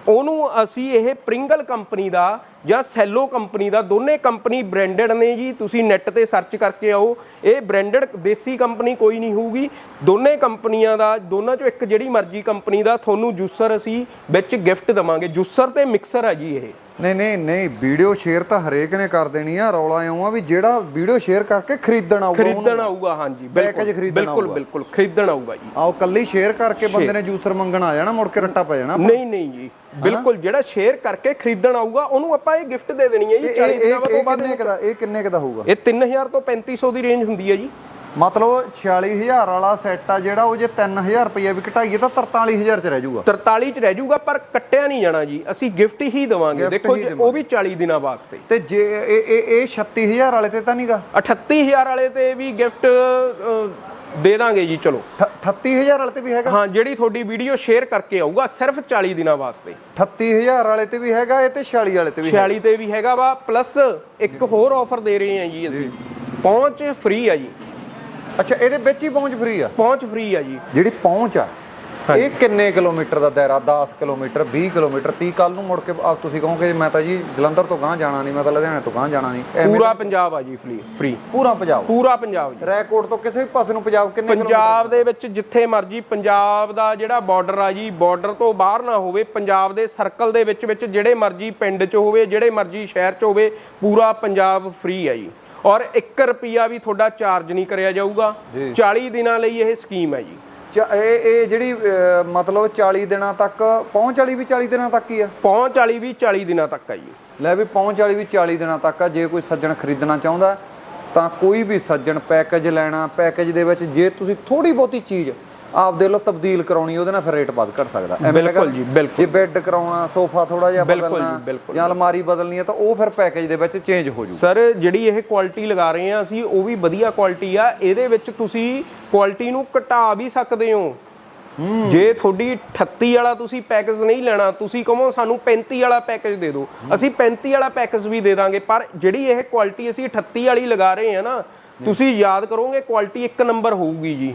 ਉਹਨੂੰ ਅਸੀਂ ਇਹ ਪ੍ਰਿੰਗਲ ਕੰਪਨੀ ਦਾ ਜਾਂ ਸੈਲੋ ਕੰਪਨੀ ਦਾ ਦੋਨੇ ਕੰਪਨੀ ਬ੍ਰਾਂਡਡ ਨੇ ਜੀ ਤੁਸੀਂ ਨੈਟ ਤੇ ਸਰਚ ਕਰਕੇ ਆਓ। ਇਹ ਬ੍ਰਾਂਡਡ ਦੇਸੀ ਕੰਪਨੀ ਕੋਈ ਨਹੀਂ ਹੋਊਗੀ। ਦੋਨੇ ਕੰਪਨੀਆਂ ਦਾ ਦੋਨਾਂ ਚੋਂ ਇੱਕ ਜਿਹੜੀ ਮਰਜ਼ੀ ਕੰਪਨੀ ਦਾ ਤੁਹਾਨੂੰ ਜੂਸਰ ਅਸੀਂ ਵਿੱਚ ਗਿਫਟ ਦਵਾਂਗੇ। ਜੂਸਰ ਤੇ ਮਿਕਸਰ ਆ ਜੀ ਇਹ। ਨਹੀਂ ਨਹੀਂ ਨਹੀਂ ਵੀਡੀਓ ਸ਼ੇਅਰ ਤਾਂ ਹਰੇਕ ਨੇ ਕਰ ਦੇਣੀ ਆ ਰੌਲਾ ਇਉਂ ਆ ਵੀ ਜਿਹੜਾ ਵੀਡੀਓ ਸ਼ੇਅਰ ਕਰਕੇ ਖਰੀਦਣ ਆਊਗਾ ਖਰੀਦਣ ਆਊਗਾ ਹਾਂਜੀ ਬਿਲਕੁਲ ਖਰੀਦਣ ਬਿਲਕੁਲ ਆਊਗਾ। ਬਿਲਕੁਲ ਖਰੀਦਣ ਆਊਗਾ ਜੀ। ਆਓ ਕੱਲੀ ਸ਼ੇਅਰ ਕਰਕੇ ਬੰਦੇ ਨੇ ਜੂਸਰ ਮੰਗਣ ਆ ਜਾਣਾ ਮੁੜ ਕੇ ਰੱਟਾ ਪੈ ਜਾਣਾ ਨਹੀਂ ਨਹੀਂ ਜੀ ਬਿਲਕੁਲ ਜਿਹੜਾ ਸ਼ੇਅਰ ਕਰਕੇ ਖਰੀਦਣ ਆਊਗਾ ਉਹਨੂੰ ਆਪਾਂ ਇਹ ਗਿਫਟ ਦੇ ਦੇਣੀ ਹੈ ਜੀ ਇਹ 40 ਇਹ ਦਿਨਾਂ ਇਹ ਤੋਂ ਬਾਅਦ ਕਿੰਨੇ ਕੁ ਦਾ ਇਹ ਕਿੰਨੇ ਦਾ ਹੋਊਗਾ? ਇਹ 3000 ਤੋਂ 3500 ਦੀ ਰੇਂਜ ਹੁੰਦੀ ਹੈ ਜੀ। ਮਤਲਬ 46000 ਵਾਲਾ ਸੈੱਟ ਆ ਜਿਹੜਾ ਉਹ ਜੇ 3000 ਰੁਪਏ ਵੀ ਘਟਾਈਏ ਤਾਂ 43000 ਚ ਰਹਿ ਜਾਊਗਾ। 43 ਚ ਰਹਿ ਜਾਊਗਾ ਪਰ ਕੱਟਿਆ ਨਹੀਂ ਜਾਣਾ ਜੀ। ਅਸੀਂ ਗਿਫਟ ਹੀ ਦਵਾਂਗੇ। ਦੇਖੋ ਉਹ ਵੀ 40 ਦਿਨਾਂ ਵਾਸਤੇ। ਤੇ ਜੇ ਇਹ ਇਹ ਇਹ 36000 ਵਾਲੇ ਤੇ ਤਾਂ ਨਹੀਂਗਾ 38000 ਵਾਲੇ ਤੇ ਵੀ ਗਿਫਟ ਦੇ ਦਾਂਗੇ ਜੀ ਚਲੋ। 38000 ਵਾਲੇ ਤੇ ਵੀ ਹੈਗਾ? ਹਾਂ ਜਿਹੜੀ ਤੁਹਾਡੀ ਵੀਡੀਓ ਸ਼ੇਅਰ ਕਰਕੇ ਆਊਗਾ ਸਿਰਫ 40 ਦਿਨਾਂ ਵਾਸਤੇ। 38000 ਵਾਲੇ ਤੇ ਵੀ ਹੈਗਾ ਇਹ ਤੇ 46 ਵਾਲੇ ਤੇ ਵੀ 46 ਤੇ ਵੀ ਹੈਗਾ ਵਾ ਪਲੱਸ ਇੱਕ ਹੋਰ ਆਫਰ ਦੇ ਰਹੇ ਹਾਂ ਜੀ ਅਸੀਂ। ਪਹੁੰਚ ਫ੍ਰੀ ਆ ਜੀ। ਅੱਛਾ ਇਹਦੇ ਵਿੱਚ ਹੀ ਪਹੁੰਚ ਫ੍ਰੀ ਆ? ਪਹੁੰਚ ਫ੍ਰੀ ਆ ਜੀ। ਜਿਹੜੀ ਪਹੁੰਚ ਆ ਇਹ ਕਿੰਨੇ ਕਿਲੋਮੀਟਰ ਦਾ ਦਾਇਰਾ? 10 ਕਿਲੋਮੀਟਰ 20 ਕਿਲੋਮੀਟਰ 30 ਕੱਲ ਨੂੰ ਮੁੜ ਕੇ ਆ ਤੁਸੀਂ ਕਹੋਗੇ ਮੈਂ ਤਾਂ ਜੀ ਜਲੰਧਰ ਤੋਂ ਗਾਂ ਜਾਣਾ ਨਹੀਂ ਮੈਂ ਤਾਂ ਲੁਧਿਆਣੇ ਤੋਂ ਗਾਂ ਜਾਣਾ ਨਹੀਂ। ਪੂਰਾ ਪੰਜਾਬ ਆ ਜੀ ਫ੍ਰੀ ਫ੍ਰੀ ਪੂਰਾ ਪੰਜਾਬ? ਪੂਰਾ ਪੰਜਾਬ ਜੀ। ਰੈਕੋਰਡ ਤੋਂ ਕਿਸੇ ਵੀ ਪਾਸੇ ਨੂੰ ਪੰਜਾਬ ਕਿੰਨੇ ਪੰਜਾਬ ਦੇ ਵਿੱਚ ਜਿੱਥੇ ਮਰਜ਼ੀ ਪੰਜਾਬ ਦਾ ਜਿਹੜਾ ਬਾਰਡਰ ਆ ਜੀ ਬਾਰਡਰ ਤੋਂ ਬਾਹਰ ਨਾ ਹੋਵੇ ਪੰਜਾਬ ਦੇ ਸਰਕਲ ਦੇ ਵਿੱਚ ਵਿੱਚ ਜਿਹੜੇ ਮਰਜ਼ੀ ਪਿੰਡ 'ਚ ਹੋਵੇ ਜਿਹੜੇ ਮਰਜ਼ੀ ਸ਼ਹਿਰ 'ਚ ਹੋਵੇ ਪੂਰਾ ਪੰਜਾਬ ਫ੍ਰੀ ਆ ਜੀ। ਔਰ 1 ਰੁਪਿਆ ਵੀ ਤੁਹਾਡਾ ਚਾਰਜ ਨਹੀਂ ਕਰਿਆ ਜਾਊਗਾ। 40 ਦਿਨਾਂ ਲਈ ਇਹ ਸਕੀਮ ਹੈ ਜੀ। ਇਹ ਇਹ ਜਿਹੜੀ ਮਤਲਬ 40 ਦਿਨਾਂ ਤੱਕ ਪਹੁੰਚ ਵਾਲੀ ਵੀ 40 ਦਿਨਾਂ ਤੱਕ ਹੀ ਆ? ਪਹੁੰਚ ਵਾਲੀ ਵੀ 40 ਦਿਨਾਂ ਤੱਕ ਆ ਜੀ। ਲੈ ਵੀ ਪਹੁੰਚ ਵਾਲੀ ਵੀ 40 ਦਿਨਾਂ ਤੱਕ ਆ ਜੇ ਕੋਈ ਸੱਜਣ ਖਰੀਦਣਾ ਚਾਹੁੰਦਾ ਤਾਂ ਕੋਈ ਵੀ ਸੱਜਣ ਪੈਕੇਜ ਲੈਣਾ ਪੈਕੇਜ ਦੇ ਵਿੱਚ ਜੇ ਤੁਸੀਂ ਥੋੜੀ ਬਹੁਤੀ ਚੀਜ਼ ਆਪਦੇ ਲੋ ਤਬਦੀਲ ਕਰਾਉਣੀ ਉਹਦੇ ਨਾਲ ਫਿਰ ਰੇਟ ਵੱਧ ਕਰ ਸਕਦਾ ਬਿਲਕੁਲ? ਜੀ, ਬਿਲਕੁਲ। ਜੇ ਬੈੱਡ ਕਰਾਉਣਾ ਸੋਫਾ ਥੋੜਾ ਜਿਹਾ ਬਦਲਣਾ। ਜਾਂ ਅਲਮਾਰੀ ਬਦਲਣੀ ਹੈ ਤਾਂ ਉਹ ਫਿਰ ਪੈਕੇਜ ਦੇ ਵਿੱਚ ਚੇਂਜ ਹੋ ਜੂ ਸਰ ਜਿਹੜੀ ਇਹ ਕੁਆਲਿਟੀ ਲਗਾ ਰਹੇ ਆ ਅਸੀਂ ਉਹ ਵੀ ਵਧੀਆ ਕੁਆਲਿਟੀ ਆ ਇਹਦੇ ਵਿੱਚ ਤੁਸੀਂ ਕੁਆਲਿਟੀ ਨੂੰ ਘਟਾ ਵੀ ਸਕਦੇ ਹੋ ਜੇ ਤੁਹਾਡੀ 38 ਵਾਲਾ ਤੁਸੀਂ ਪੈਕੇਜ ਨਹੀਂ ਲੈਣਾ ਤੁਸੀਂ ਕਹੋ ਸਾਨੂੰ 35 ਵਾਲਾ ਪੈਕੇਜ ਦੇ ਦਿਓ ਅਸੀਂ 35 ਵਾਲਾ ਪੈਕੇਜ ਵੀ ਦੇ ਦਾਂਗੇ ਪਰ ਜਿਹੜੀ ਇਹ ਕੁਆਲਿਟੀ ਅਸੀਂ 38 ਵਾਲੀ ਲਗਾ ਰਹੇ ਆ ਨਾ ਤੁਸੀਂ ਯਾਦ ਕਰੋਗੇ ਕੁਆਲਿਟੀ ਇੱਕ ਨੰਬਰ ਹੋਊਗੀ ਜੀ।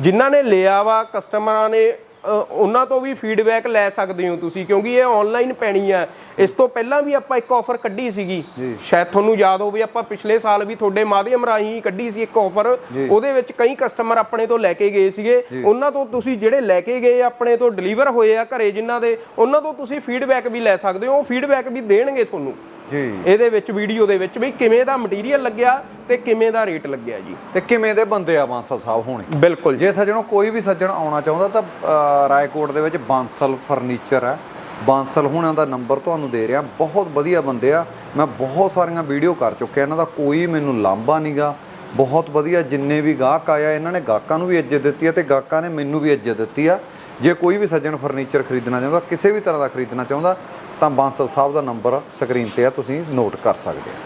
ਜਿਨ੍ਹਾਂ ਨੇ ਲਿਆ ਵਾ ਕਸਟਮਰਾਂ ਨੇ ਉਹਨਾਂ ਤੋਂ ਵੀ ਫੀਡਬੈਕ ਲੈ ਸਕਦੇ ਹੋ ਤੁਸੀਂ ਕਿਉਂਕਿ ਇਹ ਆਨਲਾਈਨ ਪੈਣੀ ਆ। ਇਸ ਤੋਂ ਪਹਿਲਾਂ ਵੀ ਆਪਾਂ ਇੱਕ ਆਫਰ ਕੱਢੀ ਸੀਗੀ। ਸ਼ਾਇਦ ਤੁਹਾਨੂੰ ਯਾਦ ਹੋਵੇ ਆਪਾਂ ਪਿਛਲੇ ਸਾਲ ਵੀ ਤੁਹਾਡੇ ਮਾਧਿਅਮ ਰਾਹੀਂ ਕੱਢੀ ਸੀ ਇੱਕ ਆਫਰ ਉਹਦੇ ਵਿੱਚ ਕਈ ਕਸਟਮਰ ਆਪਣੇ ਤੋਂ ਲੈ ਕੇ ਗਏ ਸੀਗੇ। ਉਹਨਾਂ ਤੋਂ ਤੁਸੀਂ ਜਿਹੜੇ ਲੈ ਕੇ ਗਏ ਆਪਣੇ ਤੋਂ ਡਿਲੀਵਰ ਹੋਏ ਆ ਘਰੇ ਜਿਨ੍ਹਾਂ ਦੇ ਉਹਨਾਂ ਤੋਂ ਤੁਸੀਂ ਫੀਡਬੈਕ ਵੀ ਲੈ ਸਕਦੇ ਹੋ। ਉਹ ਫੀਡਬੈਕ ਵੀ ਦੇਣਗੇ ਤੁਹਾਨੂੰ। ਜੀ। ਇਹਦੇ ਵਿੱਚ ਵੀਡੀਓ ਦੇ ਵਿੱਚ ਵੀ ਕਿਵੇਂ ਦਾ ਮਟੀਰੀਅਲ ਲੱਗਿਆ ਤੇ ਕਿਵੇਂ ਦਾ ਰੇਟ ਲੱਗਿਆ ਜੀ। ਤੇ ਕਿਵੇਂ ਦੇ ਬੰਦੇ ਆ ਬਾਂਸਲ ਸਾਹਿਬ ਹੋਣੇ? ਬਿਲਕੁਲ ਜੇ। ਸੱਜਣੋ ਕੋਈ ਵੀ ਸੱਜਣ ਆਉਣਾ ਚਾਹੁੰਦਾ ਤਾਂ ਰਾਏਕੋਟ ਦੇ ਵਿੱਚ ਬਾਂਸਲ ਫਰਨੀਚਰ ਹੈ। ਬਾਂਸਲ ਹੁਣਾਂ ਦਾ ਨੰਬਰ ਤੁਹਾਨੂੰ ਦੇ ਰਿਹਾ। ਬਹੁਤ ਵਧੀਆ ਬੰਦੇ ਆ। ਮੈਂ ਬਹੁਤ ਸਾਰੀਆਂ ਵੀਡੀਓ ਕਰ ਚੁੱਕਿਆ। ਇਹਨਾਂ ਦਾ ਕੋਈ ਮੈਨੂੰ ਲਾਂਭਾ ਨਹੀਂਗਾ ਬਹੁਤ ਵਧੀਆ ਜਿੰਨੇ ਵੀ ਗਾਹਕ ਆਇਆ ਇਹਨਾਂ ਨੇ ਗਾਹਕਾਂ ਨੂੰ ਵੀ ਇੱਜ਼ਤ ਦਿੱਤੀ ਆ ਤੇ ਗਾਹਕਾਂ ਨੇ ਮੈਨੂੰ ਵੀ ਇੱਜ਼ਤ ਦਿੱਤੀ ਆ। ਜੇ ਕੋਈ ਵੀ ਸੱਜਣ ਫਰਨੀਚਰ ਖਰੀਦਣਾ ਚਾਹੁੰਦਾ ਕਿਸੇ ਵੀ ਤਰ੍ਹਾਂ ਦਾ ਖਰੀਦਣਾ ਚਾਹੁੰਦਾ ਤਾਂ ਬਾਂਸਲ ਸਾਹਿਬ ਦਾ ਨੰਬਰ ਸਕਰੀਨ ਤੇ ਆ ਤੁਸੀਂ ਨੋਟ ਕਰ ਸਕਦੇ ਆ